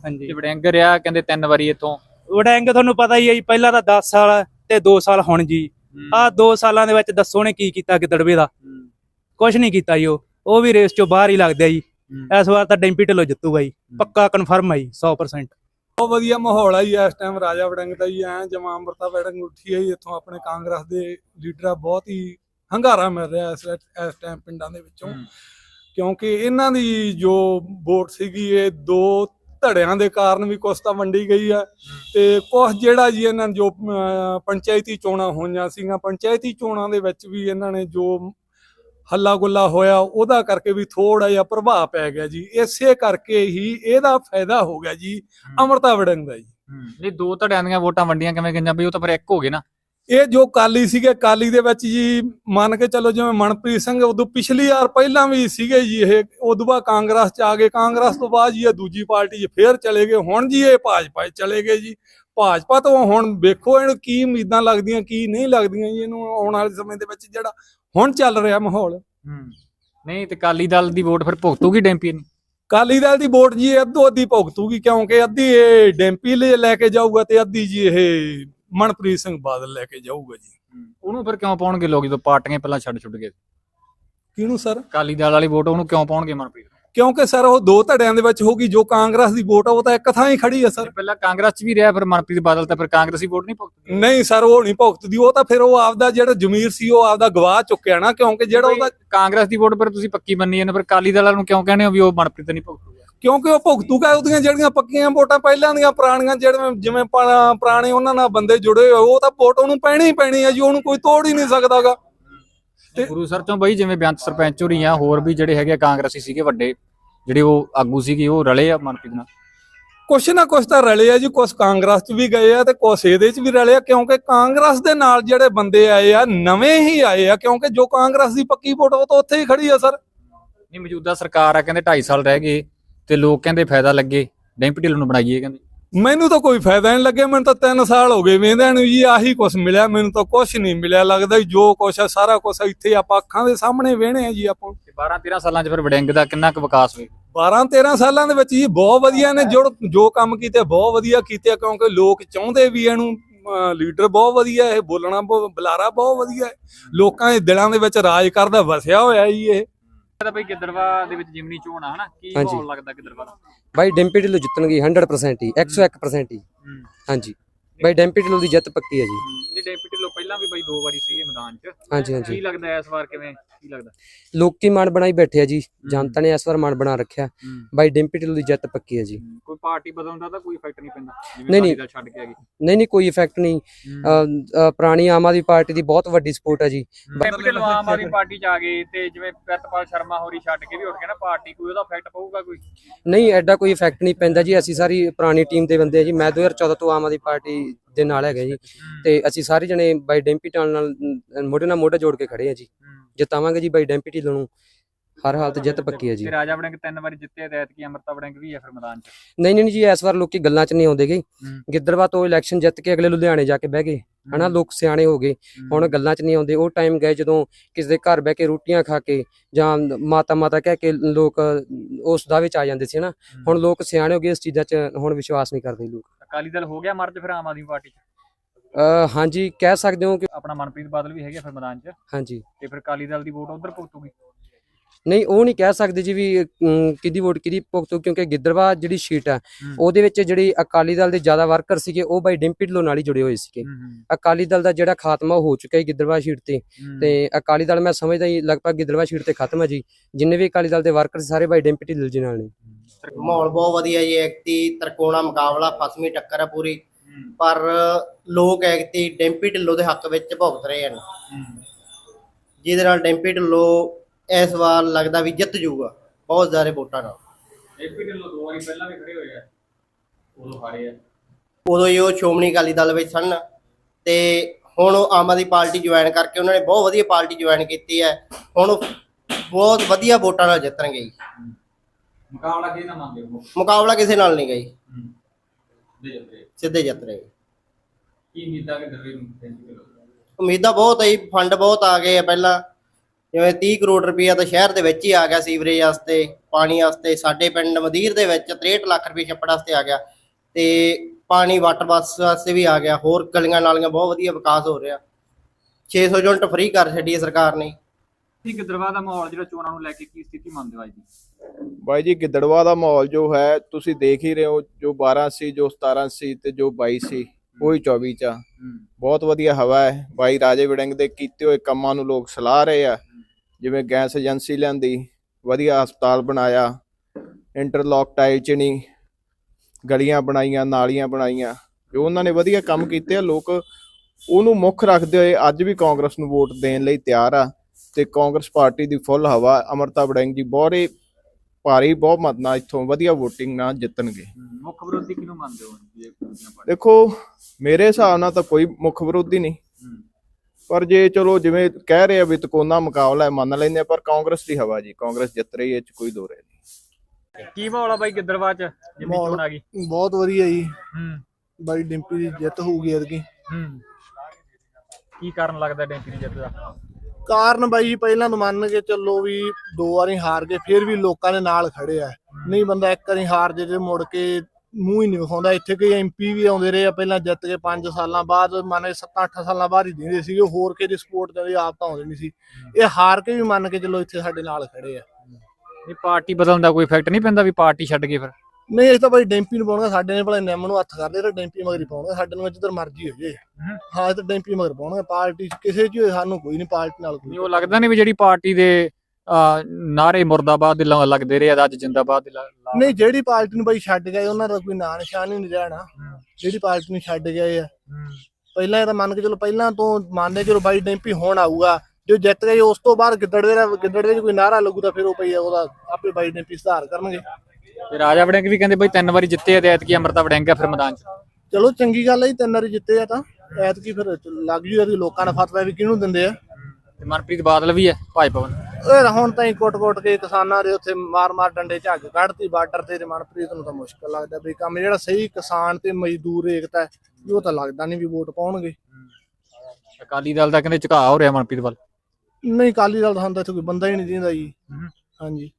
ਹਾਂਜੀ। ਤੇ ਵੜਿੰਗ ਰਿਹਾ ਕਹਿੰਦੇ ਤਿੰਨ ਵਾਰੀ ਇਥੋਂ। ਵਡੈਂਗ ਤੁਹਾਨੂੰ ਪਤਾ ਹੀ ਹੈ ਜੀ ਪਹਿਲਾਂ ਤਾਂ 10 ਸਾਲ ਤੇ 2 ਸਾਲ ਹੁਣ ਜੀ। ਆਹ 2 ਸਾਲਾਂ ਦੇ ਵਿੱਚ ਦੱਸੋ ਨੇ ਕੀ ਕੀਤਾ ਗਿੱਦੜਵੇ ਦਾ। ਕੁਝ ਨਹੀਂ ਕੀਤਾ ਜੀ ਉਹ। ਉਹ ਵੀ ਰੇਸ ਚੋਂ ਬਾਹਰ ਹੀ ਲੱਗਦਾ ਜੀ। ਇਸ ਵਾਰ ਤਾਂ ਡੈਂਪੀ ਢਿੱਲੋਂ ਜਿੱਤੂਗਾ ਜੀ। ਪੱਕਾ ਕਨਫਰਮ ਹੈ ਜੀ 100% ਬਹੁਤ ਵਧੀਆ ਮਾਹੌਲ ਆ ਜੀ ਇਸ ਟਾਈਮ ਰਾਜਾ ਵੜਿੰਗ ਦਾ ਜੀ ਐ ਜਮਾ ਅੰਮ੍ਰਿਤਾ ਵੜਿੰਗ ਉੱਠੀ ਹੈ ਜੀ ਇੱਥੋਂ ਆਪਣੇ ਕਾਂਗਰਸ ਦੇ ਲੀਡਰਾਂ ਬਹੁਤ ਹੀ ਹੰਗਾਰਾ ਮਿਲ ਰਿਹਾ ਇਸ ਇਸ ਟਾਈਮ ਪਿੰਡਾਂ ਦੇ ਵਿੱਚੋਂ। ਕਿਉਂਕਿ ਇਹਨਾਂ ਦੀ ਜੋ ਵੋਟ ਸੀਗੀ ਇਹ ਦੋ ਧੜਿਆਂ ਦੇ ਕਾਰਨ ਵੀ ਕੁਛ ਤਾਂ ਵੰਡੀ ਗਈ ਆ। ਤੇ ਕੁਛ ਜਿਹੜਾ ਜੀ ਇਹਨਾਂ ਜੋ ਪੰਚਾਇਤੀ ਚੋਣਾਂ ਹੋਈਆਂ ਸੀਗੀਆਂ ਪੰਚਾਇਤੀ ਚੋਣਾਂ ਦੇ ਵਿੱਚ ਵੀ ਇਹਨਾਂ ਨੇ ਜੋ ਹੱਲਾ ਗੁੱਲਾ ਹੋਇਆ ਉਹਦਾ ਕਰਕੇ ਵੀ ਥੋੜਾ ਜਿਹਾ ਪ੍ਰਭਾਵ ਪੈ ਗਿਆ ਜੀ। ਇਸੇ ਕਰਕੇ ਹੀ ਇਹਦਾ ਫਾਇਦਾ ਹੋ ਗਿਆ ਜੀ ਅਮਰਤਾ ਵੜਿੰਗ ਦਾ ਜੀ। ਇਹ ਦੋ ਧੜਿਆਂ ਦੀਆਂ ਵੋਟਾਂ ਵੰਡੀਆਂ ਕਿਵੇਂ ਗਈਆਂ? ਬਈ ਉਹ ਤਾਂ ਫਿਰ ਇੱਕ ਹੋ ਗਏ ਨਾ। ਇਹ ਜੋ ਕਾਲੀ ਸੀਗੇ ਕਾਲੀ ਦੇ ਵਿੱਚ ਜੀ ਮੰਨ ਕੇ ਚੱਲੋ ਜਿਵੇਂ ਮਨਪ੍ਰੀਤ ਸਿੰਘ ਉਦੋਂ ਪਿਛਲੀ ਵਾਰ ਪਹਿਲਾਂ ਵੀ ਸੀਗੇ ਜੀ ਇਹ ਉਦੋਂ ਬਾਅਦ ਕਾਂਗਰਸ ਚ ਆ ਗਏ। ਕਾਂਗਰਸ ਤੋਂ ਬਾਅਦ ਜੀ ਇਹ ਦੂਜੀ ਪਾਰਟੀ 'ਚ ਫੇਰ ਚਲੇ ਗਏ। ਹੁਣ ਜੀ ਇਹ ਭਾਜਪਾ 'ਚ ਚਲੇ ਗਏ ਜੀ। ਭਾਜਪਾ ਤੋਂ ਹੁਣ ਵੇਖੋ ਇਹਨੂੰ ਕੀ ਉਮੀਦਾਂ ਲੱਗਦੀਆਂ ਕੀ ਨਹੀਂ ਲੱਗਦੀਆਂ ਜੀ ਇਹਨੂੰ ਆਉਣ ਵਾਲੇ ਸਮੇਂ ਦੇ ਵਿੱਚ ਜਿਹੜਾ ਹੁਣ ਚੱਲ ਰਿਹਾ ਮਾਹੌਲ। ਨਹੀਂ ਤੇ ਅਕਾਲੀ ਦਲ ਦੀ ਵੋਟ ਫਿਰ ਭੁਗਤੂਗੀ ਡੈਂਪੀ ਨਹੀਂ ਕਾਲੀ ਦਲ ਦੀ ਵੋਟ ਜੀ ਅੱਧੋ ਅੱਧੀ ਭੁਗਤੂਗੀ ਕਿਉਂਕਿ ਅੱਧੀ ਇਹ ਡੈਂਪੀ ਲੈ ਕੇ ਜਾਊਗਾ ਤੇ ਅੱਧੀ ਜੀ ਇਹ ਮਨਪ੍ਰੀਤ ਸਿੰਘ ਬਾਦਲ ਲੈ ਕੇ ਜਾਊਗਾ ਜੀ। ਉਹਨੂੰ ਫਿਰ ਕਿਉਂ ਪਾਉਣਗੇ ਲੋਕ ਜਦੋਂ ਪਾਰਟੀਆਂ ਪਹਿਲਾਂ ਛੱਡ ਛੁੱਟ ਗਏ? ਕਿਹਨੂੰ ਸਰ? ਅਕਾਲੀ ਦਲ ਵਾਲੀ ਵੋਟ ਉਹਨੂੰ ਕਿਉਂ ਪਾਉਣਗੇ ਮਨਪ੍ਰੀਤ? ਨੂੰ? ਕਿਉਂਕਿ ਸਰ ਉਹ ਦੋ ਧੜਿਆਂ ਦੇ ਵਿੱਚ ਹੋਗੀ ਜੋ ਕਾਂਗਰਸ ਦੀ ਵੋਟ ਆ ਉਹ ਤਾਂ ਇੱਕ ਥਾਂ ਹੀ ਖੜੀ ਆ ਸਰ। ਪਹਿਲਾਂ ਕਾਂਗਰਸ 'ਚ ਵੀ ਰਿਹਾ ਫਿਰ ਮਨਪ੍ਰੀਤ ਬਾਦਲ ਤਾਂ ਫਿਰ ਕਾਂਗਰਸੀ ਵੋਟ ਨਹੀਂ ਭੁਗਤਦੀ। ਨਹੀਂ ਸਰ ਉਹ ਨਹੀਂ ਭੁਗਤਦੀ ਉਹ ਤਾਂ ਫਿਰ ਉਹ ਆਪਦਾ ਜਿਹੜਾ ਜ਼ਮੀਰ ਸੀ ਉਹ ਆਪਦਾ ਗਵਾ ਚੁੱਕਿਆ ਨਾ ਕਿਉਂਕਿ ਜਿਹੜਾ ਉਹਦਾ ਕਾਂਗਰਸ ਦੀ ਵੋਟ ਫਿਰ ਤੁਸੀਂ ਪੱਕੀ ਮੰਨੀ ਜਾਂਦੇ ਫਿਰ ਅਕਾਲੀ ਦਲ ਨੂੰ ਕਿਉਂ ਕਹਿੰਦੇ ਹੋ ਵੀ ਉਹ ਮਨਪ੍ਰੀਤ ਨਹੀਂ ਭੁਗਤੂਗਾ? ਕਿਉਂਕਿ ਉਹ ਭੁਗਤੂਗਾ ਉਹਦੀਆਂ ਜਿਹੜੀਆਂ ਪੱਕੀਆਂ ਵੋਟਾਂ ਪਹਿਲਾਂ ਦੀਆਂ ਪੁਰਾਣੀਆਂ ਜਿਹੜੀਆਂ ਜਿਵੇਂ ਪੁਰਾ- ਪੁਰਾਣੇ ਉਹਨਾਂ ਨਾਲ ਬੰਦੇ ਜੁੜੇ ਹੋਏ ਉਹ ਤਾਂ ਵੋਟ ਉਹਨੂੰ ਪੈਣੀ ਹੀ ਪੈਣੀ ਹੈ ਜੀ ਉਹਨੂੰ ਕੋਈ ਤੋੜ ਹੀ ਨਹੀਂ ਸਕਦਾਗਾ। ਗੁਰੂ ਸਰ ਚੋਂ ਬਈ ਜਿਵੇਂ ਬੇਅੰਤ ਸਰਪੰਚ ਹੋਰੀ ਆ ਹੋਰ ਵੀ ਜਿਹੜੇ ਹੈਗੇ ਕਾਂਗਰਸੀ ਸੀਗੇ ਵੱਡੇ ਜਿਹੜੇ ਉਹ ਆਗੂ ਸੀਗੇ ਉਹ ਰਲੇ ਆ ਮਨਪ੍ਰੀਤ ਨਾਲ? ਕੁਛ ਨਾ ਕੁਛ ਤਾਂ ਰਲੇ ਆ ਜੀ ਕੁਛ ਕਾਂਗਰਸ 'ਚ ਵੀ ਗਏ ਆ ਤੇ ਕੁਛ ਇਹਦੇ 'ਚ ਵੀ ਰਲੇ ਆ ਕਿਉਂਕਿ ਕਾਂਗਰਸ ਦੇ ਨਾਲ ਜਿਹੜੇ ਬੰਦੇ ਆਏ ਆ ਨਵੇਂ ਹੀ ਆਏ ਆ ਕਿਉਂਕਿ ਜੋ ਕਾਂਗਰਸ ਦੀ ਪੱਕੀ ਵੋਟ ਉਹ ਤਾਂ ਉੱਥੇ ਹੀ ਖੜੀ ਆ ਸਰ। ਨਹੀਂ ਮੌਜੂਦਾ ਸਰਕਾਰ ਆ ਕਹਿੰਦੇ 2.5 ਸਾਲ ਰਹਿ ਗਏ ਤੇ ਲੋਕ ਕਹਿੰਦੇ ਫਾਇਦਾ ਲੱਗੇ ਡੈਂਪੀ ਢਿੱਲੋਂ ਨੂੰ ਬਣਾਈਏ ਕਹਿੰਦੇ। ਮੈਨੂੰ ਤਾਂ ਕੋਈ ਫਾਇਦਾ ਨਹੀਂ ਲੱਗਿਆ ਮੈਨੂੰ ਤਾਂ 3 ਸਾਲ ਹੋ ਗਏ ਵੇਂਦਿਆਂ ਨੂੰ ਜੀ ਆਹੀ ਕੁਛ ਮਿਲਿਆ ਮੈਨੂੰ ਤਾਂ ਕੁਛ ਨਹੀਂ ਮਿਲਿਆ ਲੱਗਦਾ ਜੋ ਕੁਛ ਹੈ ਸਾਰਾ ਕੁਛ ਇੱਥੇ ਆਪਾਂ ਅੱਖਾਂ ਦੇ ਸਾਹਮਣੇ ਵੇਹਣੇ ਆ ਜੀ ਆਪਾਂ। 12 13 ਸਾਲਾਂ 'ਚ ਫਿਰ ਵੜਿੰਗ ਦਾ ਕਿੰਨਾ ਕੁ ਵਿਕਾਸ ਹੋਇਆ? 12 13 ਸਾਲਾਂ ਦੇ ਵਿੱਚ ਜੀ ਬਹੁਤ ਵਧੀਆ ਨੇ ਜੋ ਜੋ ਕੰਮ ਕੀਤੇ ਬਹੁਤ ਵਧੀਆ ਕੀਤੇ ਕਿਉਂਕਿ ਲੋਕ ਚਾਹੁੰਦੇ ਵੀ ਇਹਨੂੰ ਲੀਡਰ ਬਹੁਤ ਵਧੀਆ ਇਹ ਬੋਲਣਾ ਬੁਲਾਰਾ ਬਹੁਤ ਵਧੀਆ ਲੋਕਾਂ ਦੇ ਦਿਲਾਂ ਦੇ ਵਿੱਚ ਰਾਜ ਕਰਦਾ ਵਸਿਆ ਹੋਇਆ ਜੀ ਇਹ। ਤਾਂ ਬਈ ਗਿੱਦੜਵਾ ਦੇ ਵਿੱਚ ਜਿਮਨੀ ਚੋਣ ਆ ਹਨਾ? ਕੀ ਹਾਂਜੀ। ਮਾਹੌਲ ਲੱਗਦਾ ਗਿੱਦੜਵਾ ਦਾ? ਬਾਈ ਡੈਂਪੀ ਢਿੱਲੋਂ ਜਿੱਤਣਗੇ 100% ਹੀ 101% ਹੀ। ਹਾਂਜੀ। ਬਾਈ ਡੈਂਪੀ ਢਿੱਲੋਂ ਦੀ ਜਿੱਤ ਪੱਕੀ ਹੈ ਜੀ। ਜੀ ਡੈਂਪੀ ਢਿੱਲੋਂ ਪਹਿਲਾਂ ਵੀ ਬਈ ਦੋ ਵਾਰੀ ਸੀਗੇ ਮੈਦਾਨ 'ਚ। ਹਾਂਜੀ, ਹਾਂਜੀ। ਕੀ ਲੱਗਦਾ ਇਸ ਵਾਰ ਕਿਵੇਂ ਕੀ ਲੱਗਦਾ? ਲੋਕੀ ਮਨ ਬਣਾਈ ਬੈਠੇ ਆ ਜੀ। ਜਨਤਾ ਨੇ ਇਸ ਵਾਰ ਮਨ ਬਣਾ ਰੱਖਿਆ। ਬਾਈ ਡੈਂਪੀ ਢਿੱਲੋਂ ਦੀ ਜਿੱਤ ਪੱਕੀ ਹੈ ਜੀ। ਕੋਈ ਪਾਰਟੀ ਬਦਲਣ ਦਾ ਤਾਂ ਕੋਈ ਇਫੈਕਟ ਨਹੀਂ ਪੈਂਦਾ। ਨਹੀਂ, ਨਹੀਂ। ਅਕਾਲੀ ਦਲ ਛੱਡ ਕੇ ਆ ਗਈ। ਨਹੀਂ ਨਹੀਂ ਕੋਈ ਇਫੈਕਟ ਨਹੀਂ। ਪੁਰਾਣੀ ਆਮ ਆਦਮੀ ਪਾਰਟੀ ਦੀ ਬਹੁਤ ਵੱਡੀ ਸਪੋਰਟ ਹੈ ਜੀ। ਡੈਂਪੀ ਢਿੱਲੋਂ ਆਮ ਆਦਮੀ ਪਾਰਟੀ 'ਚ ਆ ਗਏ ਤੇ ਜਿਵੇਂ ਪ੍ਰਿਤਪਾਲ ਸ਼ਰਮਾ ਹੋਰੀ ਛੱਡ ਕੇ ਵੀ ਉੱਠ ਗਏ ਨਾ ਪਾਰਟੀ ਕੋਈ ਉਹਦਾ ਇਫੈਕਟ ਪਊਗਾ ਕੋਈ? ਨਹੀਂ ਐਡਾ ਕੋਈ ਇਫੈਕਟ ਨਹੀਂ ਪੈਂਦਾ ਜੀ। ਅਸੀਂ ਸਾਰੀ ਪੁਰਾਣੀ ਟੀਮ ਦੇ ਬੰਦੇ ਆ ਜੀ। ਮੈਂ 2014 ਤੋਂ ਆਮ ਆਦਮੀ ਪਾਰਟੀ ਦੇ ਨਾਲ ਹੈਗਾ ਜੀ। ਤੇ ਅਸੀਂ ਸਾਰੇ ਜਣੇ ਬਾਈ ਡੈਂਪੀ ਟਾਲ ਨਾਲ ਮੋਢੇ ਨਾਲ ਮੋਢਾ ਜੋੜ ਕੇ ਖੜੇ ਆ ਜੀ। ਜਿਤਾਵਾਂਗੇ ਜੀ ਬਾਈ ਡੈਂਪੀ ਢਿੱਲੋਂ ਨੂੰ। ਹਰ ਹਾਲਤ ਜਿੱਤ ਪੱਕੀ ਹੈ ਜੀ। ਰਾਜਾ ਵੜਿੰਗ ਤਿੰਨ ਵਾਰੀ ਜਿੱਤੇ ਤੇ ਐਤਕੀ ਅਮਰਤਾ ਵੜਿੰਗ ਵੀ ਹੈ ਫਿਰ ਮੈਦਾਨ 'ਚ। ਨਹੀਂ ਨਹੀਂ ਜੀ ਇਸ ਵਾਰ ਲੋਕੀ ਗੱਲਾਂ 'ਚ ਨਹੀਂ ਆਉਂਦੇਗੇ ਗਿੱਦੜਵਾ ਤੋਂ ਇਲੈਕਸ਼ਨ ਜਿੱਤ ਕੇ ਅਗਲੇ ਲੁਧਿਆਣੇ ਜਾ ਕੇ ਬਹਿ ਗਏ। ਹਨਾ ਲੋਕ ਸਿਆਣੇ ਹੋ ਗਏ। ਹੁਣ ਗੱਲਾਂ 'ਚ ਨਹੀਂ ਆਉਂਦੇ। ਉਹ ਟਾਈਮ ਗਏ ਜਦੋਂ ਕਿਸੇ ਦੇ ਘਰ ਬਹਿ ਕੇ ਰੋਟੀਆਂ ਖਾ ਕੇ ਜਾਂ ਮਾਤਾ ਮਾਤਾ ਕਹਿ ਕੇ ਲੋਕ ਉਸ ਦਾ ਵਿੱਚ ਆ ਜਾਂਦੇ ਸੀ ਹਨਾ। ਹੁਣ ਲੋਕ ਸਿਆਣੇ ਹੋ ਗਏ ਇਸ ਚੀਜ਼ਾਂ 'ਚ ਹੁਣ ਵਿਸ਼ਵਾਸ ਨਹੀਂ ਕਰਦੇ ਲੋਕ। ਅਕਾਲੀ ਦਲ ਹੋ ਗਿਆ ਮਰਜ ਫਿਰ ਆਮ ਆਦਮੀ ਪਾਰਟੀ 'ਚ। ਹਾਂਜੀ ਕਹਿ ਸਕਦੇ ਹੋ ਕਿ ਆਪਣਾ ਮਨਪ੍ਰੀਤ ਬਾਦਲ ਵੀ ਹੈਗੇ ਫਿਰ ਮੈਦਾਨ 'ਚ। ਹਾਂਜੀ। ਤੇ ਫਿਰ ਅਕਾਲੀ ਦਲ ਦੀ ਵੋਟ ਉਧਰ ਭੁਗਤੂਗੀ। ਨਹੀਂ ਉਹ ਨਹੀਂ ਕਹਿ ਸਕਦੇ ਜੀ ਵੀ ਅਮ, ਕਿਹਦੀ ਵੋਟ ਕਿਹਦੀ ਭੁਗਤੂ ਕਿਉਂਕਿ ਗਿੱਦੜਵਾ ਜਿਹੜੀ ਸ਼ੀਟ ਆ ਉਹਦੇ ਵਿੱਚ ਜਿਹੜੀ ਅਕਾਲੀ ਦਲ ਦੇ ਜ਼ਿਆਦਾ ਵਰਕਰ ਸੀਗੇ ਉਹ ਬਾਈ ਡਿੰਪੀ ਢਿੱਲੋਂ ਨਾਲ ਹੀ ਜੁੜੇ ਹੋਏ ਸੀਗੇ। ਅਕਾਲੀ ਦਲ ਦਾ ਜਿਹੜਾ ਖਾਤਮਾ ਉਹ ਹੋ ਚੁੱਕਾ ਹੈ ਗਿੱਦੜਵਾ ਸ਼ੀਟ ਤੇ। ਤੇ ਅਕਾਲੀ ਦਲ ਮੈਂ ਸਮਝਦਾ ਹੀ ਲਗਭਗ ਗਿੱਦੜਵਾ ਸ਼ੀਟ ਤੇ ਖਤਮ ਹੈ ਜੀ। ਜਿੰਨੇ ਵੀ ਅਕਾਲੀ ਦਲ ਦੇ ਵਰਕਰ ਸਾਰੇ ਬਾਈ ਡਿੰਪੀ ਢਿੱਲੋਂ ਜੀ ਨਾਲ ਨੇ। ਮਾਹੌਲ ਬਹੁਤ ਵਧੀਆ ਜੀ ਐਕਤੀ ਤਰਕੋਣਾ ਮੁਕਾਬਲਾ ਫਸਵੀਂ ਟੱਕਰ ਹੈ ਪੂਰੀ। ਪਰ ਲੋਕ ਐਕਤੀ ਡੈਂਪੀ ਢਿੱਲੋਂ ਦੇ ਹੱਕ ਵਿੱਚ ਭੁਗਤ ਰਹੇ ਹਨ। ਜਿਹਦੇ ਨਾਲ ਡੈਂਪੀ ਢਿੱਲੋਂ ਇਸ ਵਾਰ ਲੱਗਦਾ ਵੀ ਜਿੱਤ ਜਾਊਗਾ ਬਹੁਤ ਜ਼ਿਆਦਾ ਵੋਟਾਂ ਨਾਲ। ਡੈਂਪੀ ਢਿੱਲੋਂ ਦੋ ਵਾਰੀ ਪਹਿਲਾਂ ਵੀ ਖੜੇ ਹੋਏ ਆ ਉਦੋਂ ਹਾਰੇ ਆ। ਉਦੋਂ ਹੀ ਉਹ ਸ਼੍ਰੋਮਣੀ ਅਕਾਲੀ ਦਲ ਵਿੱਚ ਸਨ ਤੇ ਹੁਣ ਉਹ ਆਮ ਆਦਮੀ ਪਾਰਟੀ ਜੁਆਇਨ ਕਰਕੇ ਉਹਨਾਂ ਨੇ ਬਹੁਤ ਵਧੀਆ ਪਾਰਟੀ ਜੁਆਇਨ ਕੀਤੀ ਹੈ। ਹੁਣ ਉਹ ਬਹੁਤ ਵਧੀਆ ਵੋਟਾਂ ਨਾਲ ਜਿੱਤਣਗੇ ਜੀ। ਮੁਕਾਬਲਾ ਕਿਹਦੇ ਨਾਲ ਮੰਨਦੇ ਹੋ? ਮੁਕਾਬਲਾ ਕਿਸੇ ਨਾਲ ਨਹੀਂ ਗਈ ਜਾਂਦੇ ਸਿੱਧੇ ਜਿੱਤ ਰਹੇ ਕੀ ਉਮੀਦਾਂ ਕਿ ਦਰਵੇ ਨੂੰ ਢਿੱਲੋਂ ਉਮੀਦਾਂ ਬਹੁਤ ਹੈ ਫੰਡ ਬਹੁਤ ਆ ਗਏ ਆ ਪਹਿਲਾਂ। ਜਿਵੇਂ 30 ਕਰੋੜ ਰੁਪਈਆ ਤਾਂ ਸ਼ਹਿਰ ਦੇ ਵਿੱਚ ਹੀ ਆ ਗਿਆ ਸੀਵਰੇਜ ਵਾਸਤੇ ਪਾਣੀ ਵਾਸਤੇ। ਸਾਡੇ ਪਿੰਡ ਮਦੀਰ ਦੇ ਵਿੱਚ 63 ਲੱਖ ਰੁਪਏ ਛੱਪੜ ਵਾਸਤੇ ਆ ਗਿਆ। ਤੇ ਪਾਣੀ ਵਾਟਰ ਬੱਸ ਵਾਸਤੇ ਵੀ ਆ ਗਿਆ। ਹੋਰ ਗਲੀਆਂ ਨਾਲੀਆਂ ਬਹੁਤ ਵਧੀਆ ਵਿਕਾਸ ਹੋ ਰਿਹਾ। 600 ਯੂਨਿਟ ਫ੍ਰੀ ਕਰ ਛੱਡੀ ਹੈ ਸਰਕਾਰ ਨੇ। ਕੀ ਗਿੱਦੜਵਾ ਦਾ ਮਾਹੌਲ ਜਿਹੜਾ ਚੋਣਾਂ ਨੂੰ ਲੈ ਕੇ ਕੀ ਸਥਿਤੀ ਮੰਨਦੇ ਹੋ ਅੱਜ ਦੀ? ਬਾਈ ਜੀ ਗਿੱਦੜਵਾ ਦਾ ਮਾਹੌਲ ਜੋ ਹੈ ਤੁਸੀਂ ਦੇਖ ਹੀ ਰਹੇ ਹੋ ਜੋ 12 ਸੀ ਜੋ 17 ਸੀ ਤੇ ਜੋ 22 ਸੀ ਉਹੀ 24 ਚ ਆ। ਬਹੁਤ ਵਧੀਆ ਹਵਾ ਹੈ। ਬਾਈ ਰਾਜੇ ਵੜਿੰਗ ਦੇ ਕੀਤੇ ਹੋਏ ਕੰਮਾਂ ਨੂੰ ਲੋਕ ਸਲਾਹ ਰਹੇ ਆ। ਜਿਵੇਂ ਗੈਸ ਏਜੰਸੀ ਲਿਆਂਦੀ ਵਧੀਆ ਹਸਪਤਾਲ ਬਣਾਇਆ ਇੰਟਰਲੌਕ ਟਾਈਲ ਚਿਣੀ ਗਲੀਆਂ ਬਣਾਈਆਂ ਨਾਲੀਆਂ ਬਣਾਈਆਂ ਜੋ ਉਹਨਾਂ ਨੇ ਵਧੀਆ ਕੰਮ ਕੀਤੇ ਆ ਲੋਕ ਉਹਨੂੰ ਮੁੱਖ ਰੱਖਦੇ ਹੋਏ ਅੱਜ ਵੀ ਕਾਂਗਰਸ ਨੂੰ ਵੋਟ ਦੇਣ ਲਈ ਤਿਆਰ ਆ। ਤੇ ਕਾਂਗਰਸ ਪਾਰਟੀ ਦੀ ਫੁੱਲ ਹਵਾ ਅਮਰਤਾ ਵੜਿੰਗ ਜੀ ਬਹੁਤ ਭਾਰੀ ਬਹੁਮਤ ਨਾਲ ਇੱਥੋਂ ਵਧੀਆ VOTING ਨਾਲ ਜਿੱਤਣਗੇ। ਮੁੱਖ ਵਿਰੋਧੀ ਕਿਹਨੂੰ ਮੰਨਦੇ ਹੋ? ਇਹ ਦੂਜੀਆਂ ਪਾਰਟੀਆਂ? ਦੇਖੋ ਮੇਰੇ ਹਿਸਾਬ ਨਾਲ ਤਾਂ ਕੋਈ ਮੁੱਖ ਵਿਰੋਧੀ ਨਹੀਂ। ਪਰ ਜੇ ਚਲੋ ਜਿਵੇਂ ਕਹਿ ਰਹੇ ਆ ਵੀ ਤਕੋਨਾ ਮੁਕਾਬਲਾ ਹੈ ਮੰਨ ਲੈਂਦੇ ਆ ਪਰ ਕਾਂਗਰਸ ਦੀ ਹਵਾ ਜੀ ਕਾਂਗਰਸ ਜਿੱਤ ਰਹੀ ਹੈ ਇਹ ਚ ਕੋਈ ਦੋ ਰਾਏ ਨਹੀਂ। ਕੀ ਮਾਹੌਲ ਆ ਬਾਈ ਗਿੱਦੜਵਾ ਚ ਜਿੰਨੀ ਚੋਣ ਆ ਗਈ? ਬਹੁਤ ਵਧੀਆ ਜੀ। ਹੂੰ। ਬਾਈ ਡਿੰਪੀ ਦੀ ਜਿੱਤ ਹੋਊਗੀ ਐਤਕੀ। ਹੂੰ। ਕੀ ਕਾਰਨ ਲੱਗਦਾ ਡੈਂਪੀ ਦੀ ਜਿੱਤ ਦਾ? ਕਾਰਨ ਬਾਈ ਜੀ ਪਹਿਲਾਂ ਤਾਂ ਮੰਨ ਕੇ ਚੱਲੋ ਵੀ ਦੋ ਵਾਰੀ ਹਾਰ ਗਏ ਫਿਰ ਵੀ ਲੋਕਾਂ ਦੇ ਨਾਲ ਖੜੇ ਆ। ਨਹੀਂ ਬੰਦਾ ਇੱਕ ਵਾਰੀ ਹਾਰ ਜੇ ਤੇ ਮੁੜ ਕੇ ਮੂੰਹ ਹੀ ਨਹੀਂ ਵਿਖਾਉਂਦਾ। ਇੱਥੇ ਕਈ ਐਮਪੀ ਵੀ ਆਉਂਦੇ ਰਹੇ ਆ ਪਹਿਲਾਂ ਜਿੱਤ ਕੇ 5 ਸਾਲਾਂ ਬਾਅਦ ਮੰਨ 7-8 ਸਾਲਾਂ ਬਾਅਦ ਹੀ ਦਿੰਦੇ ਸੀਗੇ ਹੋਰ ਕਿਹਦੀ ਸਪੋਰਟ ਤੇ ਆਪ ਤਾਂ ਆਉਂਦੇ ਨਹੀਂ ਸੀ। ਇਹ ਹਾਰ ਕੇ ਵੀ ਮੰਨ ਕੇ ਚੱਲੋ ਇੱਥੇ ਸਾਡੇ ਨਾਲ ਖੜੇ ਆ। ਇਹ ਪਾਰਟੀ ਬਦਲਣ ਦਾ ਕੋਈ ਇਫੈਕਟ ਨਹੀਂ ਪੈਂਦਾ ਵੀ ਪਾਰਟੀ ਛੱਡ ਗਏ ਫਿਰ। ਨਹੀਂ ਇਹ ਤਾਂ ਬਾਈ ਡੈਂਪੀ ਨੂੰ ਪਾਉਣਗੇ ਸਾਡੇ ਨੇ ਭਲੇ ਨਿੰਮ ਨੂੰ ਹੱਥ ਕਰਦੇ ਤੇ ਡੈਂਪੀ ਮਗਰ ਹੀ ਪਾਉਣਗੇ ਸਾਡੇ ਨੂੰ ਜਿੱਧਰ ਮਰਜ਼ੀ ਹੋ? ਜੇ ਹਾਂ ਤਾਂ ਡੈਂਪੀ ਮਗਰ ਪਾਉਣਗੇ ਪਾਰਟੀ ਕਿਸੇ 'ਚ ਸਾਨੂੰ ਕੋਈ ਨਹੀਂ ਪਾਰਟੀ ਨਾਲ ਕੋਈ। ਨਹੀਂ ਉਹ ਲੱਗਦਾ ਨਹੀਂ ਵੀ ਜਿਹੜੀ ਪਾਰਟੀ ਦੇ ਨਾਰੇ ਮੁਰਦਾਬਾਦ ਦੇ ਲੱਗਦੇ ਰਹੇ ਅੱਜ ਜਿੰਦਾਬਾਦ ਦੇ ਨਹੀਂ ਜਿਹੜੀ ਪਾਰਟੀ ਨੂੰ ਬਾਈ ਛੱਡ ਗਏ ਉਹਨਾਂ ਦਾ ਕੋਈ ਨਾਂ ਨਿਸ਼ਾਨ ਹੀ ਨਹੀਂ ਰਹਿਣਾ। ਜਿਹੜੀ ਪਾਰਟੀ ਨੂੰ ਛੱਡ ਗਏ ਆ। ਪਹਿਲਾਂ ਇਹ ਤਾਂ ਮੰਨ ਕੇ ਚਲੋ ਪਹਿਲਾਂ ਤੋਂ ਮੰਨਦੇ ਚਲੋ ਬਾਈ ਡੈਂਪੀ ਹੁਣ ਆਊਗਾ ਜੋ ਜਿੱਤ ਗਏ ਉਸ ਤੋਂ ਬਾਅਦ ਗਿੱਦੜਵੇ ਦਾ ਗਿੱਦੜਵੇ 'ਚ ਕੋਈ ਨਾਰਾ ਲੱਗੂ ਤਾਂ ਫਿਰ ਉਹ ਪਈ ਉਹਦਾ ਆਪੇ ਬਾਈ ਡੈਂਪੀ ਸੁਧਾਰ ਕਰਨਗੇ। ਤੇ ਰਾਜਾ ਵੜਿੰਗ ਵੀ ਕਹਿੰਦੇ ਬਈ ਤਿੰਨ ਵਾਰੀ ਜਿੱਤੇ ਆ ਤੇ ਐਤਕੀ ਅਮਰਤਾ ਵੜਿੰਗ ਆ ਫਿਰ ਮੈਦਾਨ 'ਚ। ਚਲੋ ਚੰਗੀ ਗੱਲ ਹੈ ਜੀ ਤਿੰਨ ਵਾਰੀ ਜਿੱਤੇ ਆ ਤਾਂ। ਐਤਕੀ ਫਿਰ ਲੱਗ ਜੂ ਐਤਕੀ ਲੋਕਾਂ ਦਾ ਫਤਵਾ ਵੀ ਕਿਹਨੂੰ ਦਿੰਦੇ ਆ। ਤੇ ਮਨਪ੍ਰੀਤ ਬਾਦਲ ਵੀ ਹੈ ਭਾਜਪਾ ਵੱਲ ਇਹ ਹੁਣ ਤਾਂ ਹੀ ਕੋਟ-ਕੋਟ ਕੇ ਕਿਸਾਨਾਂ ਦੇ ਉੱਥੇ ਮਾਰ-ਮਾਰ ਡੰਡੇ ਝੱਗ ਕੱਢਤੀ ਬਾਰਡਰ ਤੇ ਤੇ ਮਨਪ੍ਰੀਤ ਨੂੰ ਤਾਂ ਮੁਸ਼ਕਲ ਲੱਗਦਾ ਵੀ ਕੰਮ ਜਿਹੜਾ ਸਹੀ ਕਿਸਾਨ ਤੇ ਮਜ਼ਦੂਰ ਏਕਤਾ ਹੈ ਵੀ ਉਹ ਤਾਂ ਲੱਗਦਾ ਨਹੀਂ ਵੀ ਵੋਟ ਪਾਉਣਗੇ। ਅਕਾਲੀ ਦਲ ਦਾ ਕਹਿੰਦੇ ਝੁਕਾਅ ਹੋ ਰਿਹਾ ਮਨਪ੍ਰੀਤ ਵੱਲ। ਨਹੀਂ ਕਾਲੀ ਦਲ ਦਾ ਹੁੰਦਾ ਇੱਥੇ ਕੋਈ ਬੰਦਾ ਹੀ ਨਹੀਂ ਦਿੰਦਾ ਜੀ। ਹਾਂਜੀ।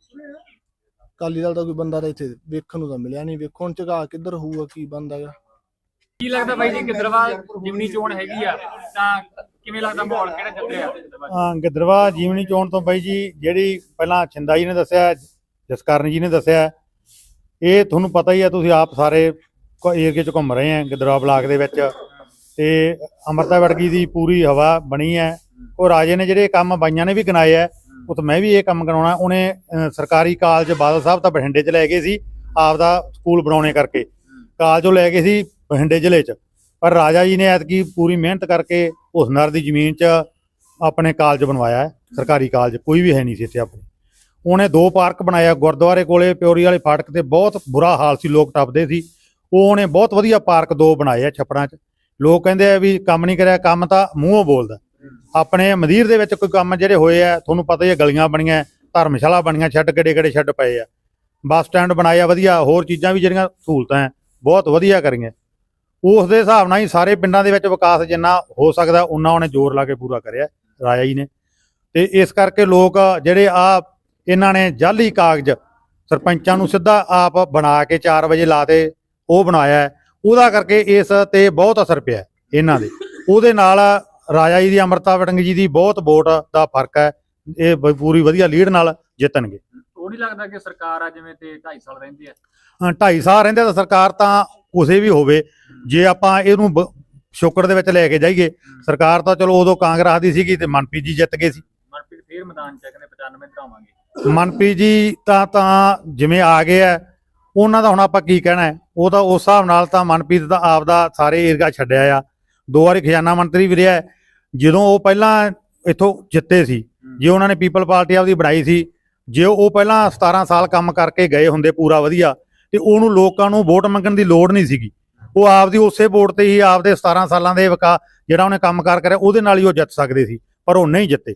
ਕਾਲੀ ਦਲ ਦਾ ਕੋਈ ਬੰਦਾ ਤਾਂ ਇੱਥੇ ਵੇਖਣ ਨੂੰ ਤਾਂ ਮਿਲਿਆ ਨਹੀਂ। ਵੇਖੋ ਹੁਣ ਝਗਾ ਕਿੱਧਰ ਹੋਊਗਾ ਕੀ ਬੰਦਾਗਾ ਕੀ ਲੱਗਦਾ ਬਾਈ ਜੀ ਗਿੱਦੜਵਾ ਜਿਮਨੀ ਚੋਣ ਹੈਗੀ ਆ? ਤਾਂ ਕਿਵੇਂ ਲੱਗਦਾ ਮਾਹੌਲ ਕਿਹੜਾ ਚੱਲ ਰਿਹਾ? ਹਾਂ ਗਿੱਦੜਵਾ ਜੀਵਨੀ ਚੋਣ ਤੋਂ ਬਾਈ ਜੀ ਜਿਹੜੀ ਪਹਿਲਾਂ ਛਿੰਦਾ ਜੀ ਨੇ ਦੱਸਿਆ ਜਸਕਰਨ ਜੀ ਨੇ ਦੱਸਿਆ ਇਹ ਤੁਹਾਨੂੰ ਪਤਾ ਹੀ ਆ ਤੁਸੀਂ ਆਪ ਸਾਰੇ ਏਰੀਏ ਚ ਘੁੰਮ ਰਹੇ ਆ ਗਿੱਦੜਵਾ ਬਲਾਕ ਦੇ ਵਿੱਚ। ਤੇ ਅਮਰਤਾ ਵੜਗੀ ਦੀ ਪੂਰੀ ਹਵਾ ਬਣੀ ਹੈ। ਉਹ ਰਾਜੇ ਨੇ ਜਿਹੜੇ ਕੰਮ ਬਾਈਆਂ ਨੇ ਵੀ ਗਨਾਏ ਆ ਉਹ ਤਾਂ ਮੈਂ ਵੀ ਇਹ ਕੰਮ ਕਰਾਉਣਾ। ਉਹਨੇ ਅਹ, ਸਰਕਾਰੀ ਕਾਲਜ ਬਾਦਲ ਸਾਹਿਬ ਤਾਂ ਬਠਿੰਡੇ ਚ ਲੈ ਗਏ ਸੀ ਆਪਦਾ ਸਕੂਲ ਬਣਾਉਣੇ ਕਰਕੇ। ਕਾਲਜੋਂ ਲੈ ਗਏ ਸੀ ਬਠਿੰਡੇ ਜ਼ਿਲ੍ਹੇ ਚ। ਪਰ ਰਾਜਾ ਜੀ ਨੇ ਐਤਕੀ ਪੂਰੀ ਮਿਹਨਤ ਕਰਕੇ ਹੁਸਨਰ ਦੀ ਜ਼ਮੀਨ 'ਚ ਆਪਣੇ ਕਾਲਜ ਬਣਵਾਇਆ ਹੈ ਸਰਕਾਰੀ ਕਾਲਜ। ਕੋਈ ਵੀ ਹੈ ਨਹੀਂ ਸੀ ਇੱਥੇ ਆਪਣੇ। ਉਹਨੇ ਦੋ ਪਾਰਕ ਬਣਾਇਆ। ਗੁਰਦੁਆਰੇ ਕੋਲੇ ਪਿਓਰੀ ਵਾਲੇ ਫਾਟਕ ਤੇ ਬਹੁਤ ਬੁਰਾ ਹਾਲ ਸੀ ਲੋਕ ਟੱਪਦੇ ਸੀ। ਉਹ ਉਹਨੇ ਬਹੁਤ ਵਧੀਆ ਪਾਰਕ ਦੋ ਬਣਾਏ ਆ ਛੱਪੜਾਂ 'ਚ। ਲੋਕ ਕਹਿੰਦੇ ਆ ਵੀ ਕੰਮ ਨਹੀਂ ਕਰਿਆ ਕੰਮ ਤਾਂ ਮੂੰਹੋਂ ਬੋਲਦਾ। ਆਪਣੇ ਮਦੀਰ ਦੇ ਵਿੱਚ ਕੋਈ ਕੰਮ ਜਿਹੜੇ ਹੋਏ ਆ, ਤੁਹਾਨੂੰ ਪਤਾ ਹੀ ਹੈ ਗਲੀਆਂ ਬਣੀਆਂ, ਧਰਮਸ਼ਾਲਾ ਬਣੀਆਂ, ਛੱਡ ਕਿਹੜੇ ਕਿਹੜੇ ਛੱਡ ਪਏ ਆ। ਬੱਸ ਸਟੈਂਡ ਬਣਾਇਆ ਵਧੀਆ, ਹੋਰ ਚੀਜ਼ਾਂ ਵੀ ਜਿਹੜੀਆਂ ਸਹੂਲਤਾਂ ਹੈ ਬਹੁਤ ਵਧੀਆ ਕਰੀਆਂ। ਉਸ ਦੇ ਹਿਸਾਬ ਨਾਲ ਹੀ ਸਾਰੇ ਪਿੰਡਾਂ ਦੇ ਵਿੱਚ ਵਿਕਾਸ ਜਿੰਨਾ ਹੋ ਸਕਦਾ ਉਹਨਾਂ ਉਹਨੇ ਜ਼ੋਰ ਲਾ ਕੇ ਪੂਰਾ ਕਰਿਆ, ਰਾਜਾ ਜੀ ਨੇ। ਤੇ ਇਸ ਕਰਕੇ ਲੋਕ ਜਿਹੜੇ ਆ, ਇਹਨਾਂ ਨੇ ਜਾਲੀ ਕਾਗਜ਼ ਸਰਪੰਚਾਂ ਨੂੰ ਸਿੱਧਾ ਆਪ ਬਣਾ ਕੇ 4 ਵਜੇ ਲਾਤੇ ਉਹ ਬਣਾਇਆ। ਉਹਦਾ ਕਰਕੇ ਇਸ ਤੇ ਬਹੁਤ ਅਸਰ ਪਿਆ ਇਹਨਾਂ ਦੇ। ਉਹਦੇ ਨਾਲ ਰਾਜਾ ਜੀ ਦੀ ਅਮਰਤਾ ਵੜਿੰਗ ਜੀ ਦੀ ਬਹੁਤ ਵੋਟ ਦਾ ਫ਼ਰਕ ਹੈ। ਇਹ ਬ- ਪੂਰੀ ਵਧੀਆ ਲੀਡ ਨਾਲ ਜਿੱਤਣਗੇ। ਉਹ ਨਹੀਂ ਲੱਗਦਾ ਕਿ ਸਰਕਾਰ ਆ ਜਿਵੇਂ ਤੇ 2.5 ਸਾਲ ਰਹਿੰਦੀ ਆ ਅ, ਢਾਈ ਸਾਲ ਰਹਿੰਦੇ ਤਾਂ ਸਰਕਾਰ ਤਾਂ ਕਿਸੇ ਵੀ ਹੋਵੇ। ਜੇ ਆਪਾਂ ਇਹਨੂੰ ਬ- ਸ਼ੁਕਰ ਦੇ ਵਿੱਚ ਲੈ ਕੇ ਜਾਈਏ ਸਰਕਾਰ ਤਾਂ ਚਲੋ ਉਦੋਂ ਕਾਂਗਰਸ ਦੀ ਸੀਗੀ ਤੇ ਮਨਪ੍ਰੀਤ ਜੀ ਜਿੱਤ ਗਏ ਸੀ। ਮਨਪ੍ਰੀਤ ਫੇਰ ਮੈਦਾਨ 'ਚ ਆ, ਕਹਿੰਦੇ 95 ਦਰਾਵਾਂਗੇ ਮਨਪ੍ਰੀਤ ਜੀ ਤਾਂ ਤਾਂ ਜਿਵੇਂ ਆ ਗਏ ਆ ਉਹਨਾਂ ਦਾ ਹੁਣ ਆਪਾਂ ਕੀ ਕਹਿਣਾ ਹੈ? ਉਹ ਤਾਂ ਉਸ ਹਿਸਾਬ ਨਾਲ ਤਾਂ ਮਨਪ੍ਰੀਤ ਦਾ ਆਪ ਦਾ ਸਾਰੇ ਏਰੀਆ ਛੱਡਿਆ ਆ। ਦੋ ਵਾਰੀ ਖਜ਼ਾਨਾ ਮੰਤਰੀ ਵੀ ਰਿਹਾ ਹੈ। ਜਦੋਂ ਉਹ ਪਹਿਲਾਂ ਇੱਥੋਂ ਜਿੱਤੇ ਸੀ ਜੇ ਉਹਨਾਂ ਨੇ ਪੀਪਲ ਪਾਰਟੀ ਆਪਦੀ ਬਣਾਈ ਸੀ ਜੇ ਉਹ ਪਹਿਲਾਂ 17 ਸਾਲ ਕੰਮ ਕਰਕੇ ਗਏ ਹੁੰਦੇ ਪੂਰਾ ਵਧੀਆ ਤੇ ਉਹਨੂੰ ਲੋਕਾਂ ਨੂੰ ਵੋਟ ਮੰਗਣ ਦੀ ਲੋੜ ਨਹੀਂ ਸੀਗੀ ਉਹ ਆਪਦੀ ਉਸੇ ਵੋਟ ਤੇ ਹੀ ਆਪਦੇ 17 ਸਾਲਾਂ ਦੇ ਵਿਕਾ ਜਿਹੜਾ ਉਹਨੇ ਕੰਮਕਾਰ ਕਰਿਆ ਉਹਦੇ ਨਾਲ ਹੀ ਉਹ ਜਿੱਤ ਸਕਦੇ ਸੀ ਪਰ ਉਹ ਨਹੀਂ ਜਿੱਤੇ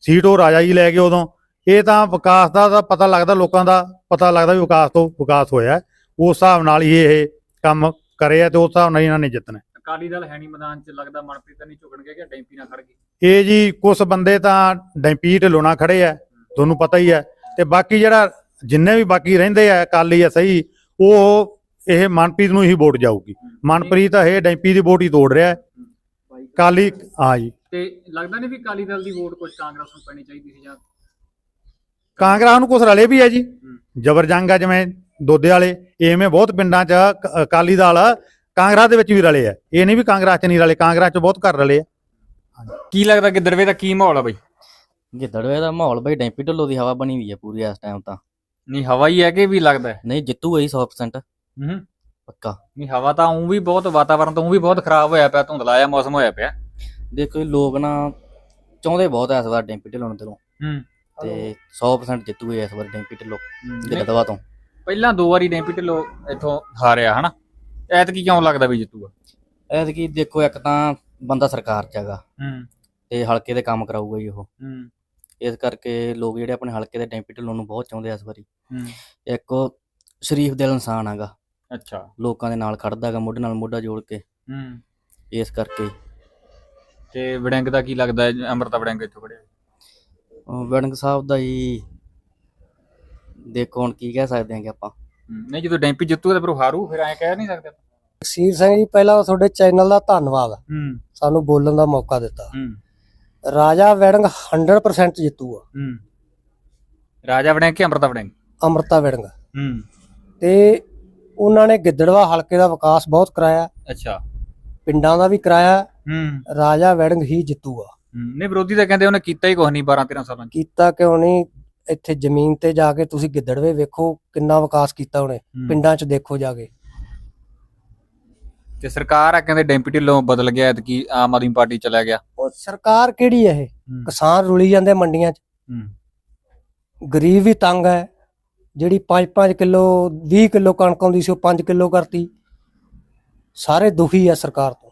ਸੀਟ ਉਹ ਰਾਜਾ ਜੀ ਲੈ ਗਏ ਉਦੋਂ ਇਹ ਤਾਂ ਵਿਕਾਸ ਦਾ ਤਾਂ ਪਤਾ ਲੱਗਦਾ ਲੋਕਾਂ ਦਾ ਪਤਾ ਲੱਗਦਾ ਵੀ ਵਿਕਾਸ ਤੋਂ ਵਿਕਾਸ ਹੋਇਆ। ਉਸ ਹਿਸਾਬ ਨਾਲ ਹੀ ਇਹ ਕੰਮ ਕਰੇ ਆ ਤੇ ਉਸ ਹਿਸਾਬ ਨਾਲ ਹੀ ਇਹਨਾਂ ਨੇ ਜਿੱਤਣਾ। ਅਕਾਲੀ ਦਲ ਹੈ ਨਹੀਂ ਮੈਦਾਨ 'ਚ ਲੱਗਦਾ ਮਨਪ੍ਰੀਤ ਨਹੀਂ ਝੁਕਣਗੇ ਕਿ ਡੈਂਪੀ ਨਾਲ ਖੜ ਗਏ ਇਹ ਜੀ ਕੁਝ ਬੰਦੇ ਤਾਂ ਡੈਂਪੀ ਢਿੱਲੋਂ ਖੜੇ ਆ ਤੁਹਾਨੂੰ ਪਤਾ ਹੀ ਹੈ ਤੇ ਬਾਕੀ ਜਿਹੜਾ ਜਿੰਨੇ ਵੀ ਬਾਕੀ ਰਹਿੰਦੇ ਆ ਅਕਾਲੀ ਆ ਸਹੀ ਉਹ ਇਹ ਮਨਪ੍ਰੀਤ ਨੂੰ ਹੀ ਵੋਟ ਜਾਊਗੀ। ਮਨਪ੍ਰੀਤ ਇਹ ਡੈਂਪੀ ਦੀ ਵੋਟ ਹੀ ਤੋੜ ਰਿਹਾ ਹੈ। ਅਕਾਲੀ ਹਾਂ ਜੀ। ਤੇ ਲੱਗਦਾ ਨਹੀਂ ਵੀ ਅਕਾਲੀ ਦਲ ਦੀ ਵੋਟ ਕੁਝ ਕਾਂਗਰਸ ਨੂੰ ਪੈਣੀ ਚਾਹੀਦੀ ਸੀ ਜਾਂ ਕਾਂਗਰਸ ਨੂੰ ਕੁਝ ਰਲੇ ਵੀ ਹੈ ਜੀ। ਜਬਰ ਜੰਗ ਆ ਜਿਵੇਂ ਦੋਦੇ ਵਾਲੇ ਐਵੇਂ ਬਹੁਤ ਪਿੰਡਾਂ 'ਚ ਅਕਾਲੀ ਦਲ ਕਾਂਗਰਸ ਦੇ ਵਿੱਚ ਵੀ ਰਲੇ ਆ। ਇਹ ਨਹੀਂ ਵੀ ਕਾਂਗਰਸ 'ਚ ਨਹੀਂ ਰਲੇ ਕਾਂਗਰਸ 'ਚ ਬਹੁਤ ਘਰ ਰਲੇ ਆ। ਕੀ ਲੱਗਦਾ ਕਿ ਦਰਵੇ ਦਾ ਕੀ ਮਾਹੌਲ ਆ ਬਈ? ਗਿੱਦੜਵੇ ਦਾ ਮਾਹੌਲ ਬਈ ਡੈਂਪੀ ਢਿੱਲੋਂ ਦੀ ਹਵਾ ਬਣੀ ਹੋਈ ਹੈ ਪੂਰੀ ਇਸ ਟਾਈਮ ਤਾਂ। ਨਹੀਂ ਹਵਾ ਹੀ ਹੈ ਕਿ ਵੀ ਲੱਗਦਾ ਹੈ? ਨਹੀਂ ਜਿੱਤੂਗਾ ਹੀ 100% ਹੂੰ ਪੱਕਾ। ਨਹੀਂ ਹਵਾ ਤਾਂ ਉਂ ਵੀ ਬਹੁਤ ਵਾਤਾਵਰਨ ਤੋਂ ਉਂ ਵੀ ਬਹੁਤ ਖਰਾਬ ਹੋਇਆ ਪਿਆ ਧੁੰਦਲਾ ਜਿਹਾ ਮੌਸਮ ਹੋਇਆ ਪਿਆ। ਦੇਖੋ ਜੀ ਲੋਕ ਨਾ ਚਾਹੁੰਦੇ ਬਹੁਤ ਐ ਇਸ ਵਾਰ ਡੈਂਪੀ ਢਿੱਲੋਂ ਨੂੰ ਦਿਲੋਂ। ਹੂੰ। ਤੇ 100% ਜਿੱਤੂਗਾ ਇਸ ਵਾਰ ਡੈਂਪੀ ਢਿੱਲੋਂ। ਗਿੱਦੜਵਾ ਤੋਂ। ਪਹਿਲਾਂ ਦੋ ਵਾਰੀ ਡੈਂਪੀ ਢਿੱਲੋਂ ਇੱਥੋਂ ਹਾਰਿਆ ਹਨਾ? ਐਤਕੀ ਕਿਉਂ ਲੱਗਦਾ ਵੀ ਜਿੱਤੂਗਾ ਐਤਕੀ ਦੇਖੋ ਇੱਕ ਤਾਂ ਬੰਦਾ ਸਰਕਾਰ ਚ ਹੈਗਾ ਹੂੰ। ਤੇ ਹਲਕੇ ਦੇ ਕੰਮ ਕਰਾਊਗਾ ਜੀ ਉਹ। ਹੂੰ। ਇਸ ਕਰਕੇ ਲੋਕ ਜਿਹੜੇ ਆਪਣੇ ਹਲਕੇ ਦੇ ਡੈਂਪੀ ਢਿੱਲੋਂ ਨੂੰ ਬਹੁਤ ਚਾਹੁੰਦੇ ਆ ਇਸ ਵਾਰੀ। ਹੂੰ। ਇੱਕ ਉਹ ਸ਼ਰੀਫ ਦਿਲ ਇਨਸਾਨ ਹੈਗਾ। ਅੱਛਾ। ਲੋਕਾਂ ਦੇ ਨਾਲ ਖੜਦਾ ਹੈਗਾ ਮੋਢੇ ਨਾਲ ਮੋਢਾ ਜੋੜ ਕੇ। ਹੂੰ। ਇਸ ਕਰਕੇ। ਤੇ ਵੜਿੰਗ ਦਾ ਕੀ ਲੱਗਦਾ ਹੈ? ਅੰਮ੍ਰਿਤਾ ਵੜਿੰਗ ਇੱਥੋਂ ਖੜਿਆ ਅਹ ਵੜਿੰਗ ਸਾਹਿਬ ਦਾ ਜੀ ਦੇਖੋ ਹੁਣ ਕੀ ਕਹਿ ਸਕਦੇ ਹਾਂਗੇ ਆਪਾਂ। ਹੂੰ, ਨਹੀਂ ਜਦੋਂ ਡੈਂਪੀ ਜਿੱਤੂਗਾ ਤਾਂ ਫਿਰ ਉਹ ਹਾਰੂ ਫਿਰ ਐਂ ਕਹਿ ਨਹੀਂ ਸਕਦੇ। ਜਗਸੀਰ ਸਿੰਘ ਜੀ ਪਹਿਲਾਂ ਤੁਹਾਡੇ ਚੈਨਲ ਦਾ ਧੰਨਵਾਦ। ਹੂੰ। ਸਾਨੂੰ ਬੋਲਣ ਦਾ ਮੌਕਾ ਦਿੱਤਾ। ਹੂੰ। ਰਾਜਾ ਵੜਿੰਗ 100% ਜਿੱਤੂਗਾ ਹੂੰ। ਰਾਜਾ ਵੜਿੰਗ ਕਿ ਅੰਮ੍ਰਿਤਾ ਵੜਿੰਗ? ਅਮਰਤਾ ਵੜਿੰਗ। ਹੂੰ। ਤੇ ਉਹਨਾਂ ਨੇ ਗਿੱਦੜਵਾ ਹਲਕੇ ਦਾ ਵਿਕਾਸ ਬਹੁਤ ਕਰਾਇਆ। ਅੱਛਾ। ਪਿੰਡਾਂ ਦਾ ਵੀ ਕਰਾਇਆ। ਹੂੰ। ਰਾਜਾ ਵੜਿੰਗ ਹੀ ਜਿੱਤੂਗਾ। ਨਹੀਂ ਵਿਰੋਧੀ ਤਾਂ ਕਹਿੰਦੇ ਉਹਨੇ ਕੀਤਾ ਹੀ ਕੁਝ ਨਹੀਂ 12 13 ਸਾਲਾਂ 'ਚ। ਕੀਤਾ ਕਿਉਂ ਨਹੀਂ? ਇੱਥੇ ਜ਼ਮੀਨ ਤੇ ਜਾ ਕੇ ਤੁਸੀਂ ਗਿੱਦੜਵੇ ਵੇਖੋ ਕਿੰਨਾ ਵਿਕਾਸ ਕੀਤਾ ਉਹਨੇ। ਪਿੰਡਾਂ 'ਚ ਦੇਖੋ ਜਾ ਕੇ। ਤੇ ਸਰਕਾਰ ਆ ਕਹਿੰਦੇ ਡੈਂਪੀ ਢਿੱਲੋਂ ਬਦਲ ਗਿਆ ਐਤਕੀ ਆਮ ਆਦਮੀ ਪਾਰਟੀ ਚਲਾ ਗਿਆ। ਉਹ ਸਰਕਾਰ ਕਿਹੜੀ ਹੈ ਇਹ? ਕਿਸਾਨ ਰੁਲੀ ਜਾਂਦੇ ਮੰਡੀਆਂ 'ਚ। ਗਰੀਬ ਵੀ ਤੰਗ ਹੈ ਜਿਹੜੀ 5-5 ਕਿਲੋ 20 ਕਿਲੋ ਕਣਕ ਆਉਂਦੀ ਸੀ ਉਹ 5 ਕਿਲੋ ਕਰਤੀ। ਸਾਰੇ ਦੁਖੀ ਆ ਸਰਕਾਰ ਤੋਂ।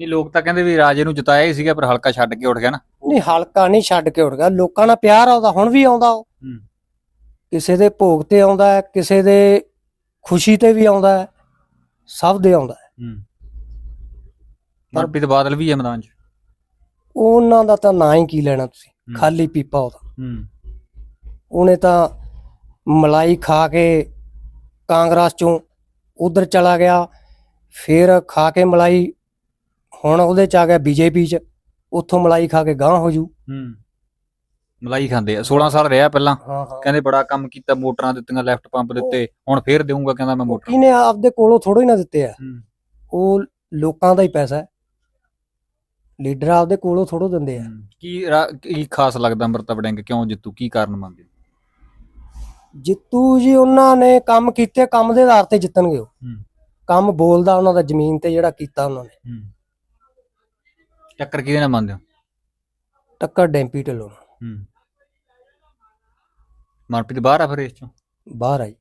ਨਹੀਂ ਲੋਕ ਤਾਂ ਕਹਿੰਦੇ ਵੀ ਰਾਜੇ ਨੂੰ ਜਿਤਾਇਆ ਹੀ ਸੀਗਾ ਪਰ ਹਲਕਾ ਛੱਡ ਕੇ ਉੱਠ ਗਿਆ ਨਾ। ਨਹੀਂ ਹਲਕਾ ਨਹੀਂ ਛੱਡ ਕੇ ਉੱਠ ਗਿਆ। ਲੋਕਾਂ ਨਾਲ ਪਿਆਰ ਆਉਂਦਾ ਹੁਣ ਵੀ ਆਉਂਦਾ ਉਹ। ਹੂੰ। ਕਿਸੇ ਦੇ ਭੋਗ ਤੇ ਆਉਂਦਾ ਹੈ ਕਿਸੇ ਦੇ ਖੁਸ਼ੀ ਤੇ ਵੀ ਆਉਂਦਾ ਹੈ ਸਭ ਦੇ ਆਉਂਦਾ ਹੈ। ਹੂੰ। ਮਨਪ੍ਰੀਤ ਬਾਦਲ ਵੀ ਹੈ ਮੈਦਾਨ 'ਚ? ਉਹਨਾਂ ਦਾ ਤਾਂ ਨਾਂ ਹੀ ਕੀ ਲੈਣਾ ਤੁਸੀਂ? ਹੂੰ। ਖਾਲੀ ਪੀਪਾ ਉਹਦਾ। ਹੂੰ। ਉਹਨੇ ਤਾਂ ਮਲਾਈ ਖਾ ਕੇ ਕਾਂਗਰਸ ਚੋਂ ਉਧਰ ਚਲਾ ਗਿਆ ਫਿਰ ਖਾ ਕੇ ਮਲਾਈ ਹੁਣ ਉਹਦੇ ਚ ਆ ਗਿਆ ਬੀਜੇਪੀ ਚ ਉੱਥੋਂ ਮਲਾਈ ਖਾ ਕੇ ਗਾਂਹ ਹੋ ਜੂ। ਹੂੰ। ਮਲਾਈ ਖਾਂਦੇ ਆ 16 ਸਾਲ ਰਿਹਾ ਪਹਿਲਾਂ। ਹਾਂ ਹਾਂ। ਕਹਿੰਦੇ ਬੜਾ ਕੰਮ ਕੀਤਾ ਮੋਟਰਾਂ ਦਿੱਤੀਆਂ ਲੈਫਟ ਪੰਪ ਦਿੱਤੇ ਹੁਣ ਫੇਰ ਦੇਊਂਗਾ ਕਹਿੰਦਾ ਮੈਂ ਮੋਟਰ। ਕਿਹਨੇ ਆਪਦੇ ਕੋਲੋਂ ਥੋੜੋ ਹੀ ਨਾ ਦਿੱਤੇ ਆ। ਹੂੰ। ਉਹ ਲੋਕਾਂ ਦਾ ਹੀ ਪੈਸਾ ਹੈ। ਲੀਡਰ ਆਪਦੇ ਕੋਲੋਂ ਥੋੜੋ ਦਿੰਦੇ ਆ। ਕੀ ਰਾ- ਕੀ ਖਾਸ ਲੱਗਦਾ ਅੰਮ੍ਰਿਤਾ ਵੜਿੰਗ ਕਿਉਂ ਜਿੱਤੂ ਕੀ ਕਾਰਨ ਮੰਨਦੇ ਹੋ? ਜਿੱਤੂ ਜੀ ਉਹਨਾਂ ਨੇ ਕੰਮ ਕੀਤੇ ਕੰਮ ਦੇ ਆਧਾਰ ਤੇ ਜਿੱਤਣਗੇ ਉਹ। ਹੂੰ। ਕੰਮ ਬੋਲਦਾ ਉਹਨਾਂ ਦਾ ਜ਼ਮੀਨ ਤੇ ਜਿਹੜਾ ਕੀਤਾ ਉਹਨਾਂ ਨੇ। ਹੂੰ। ਟੱਕਰ ਕਿਹਦੇ ਨਾਲ ਮੰਨਦੇ ਹੋ? ਟੱਕਰ ਡੈਂਪੀ ਢਿੱਲੋਂ। ਨਾਲ ਹੂੰ। ਮਨਪ੍ਰੀਤ ਬਾਹਰ ਆ ਫਿਰ ਇਸ ਚੋਂ? ਬਾਹਰ ਆਈ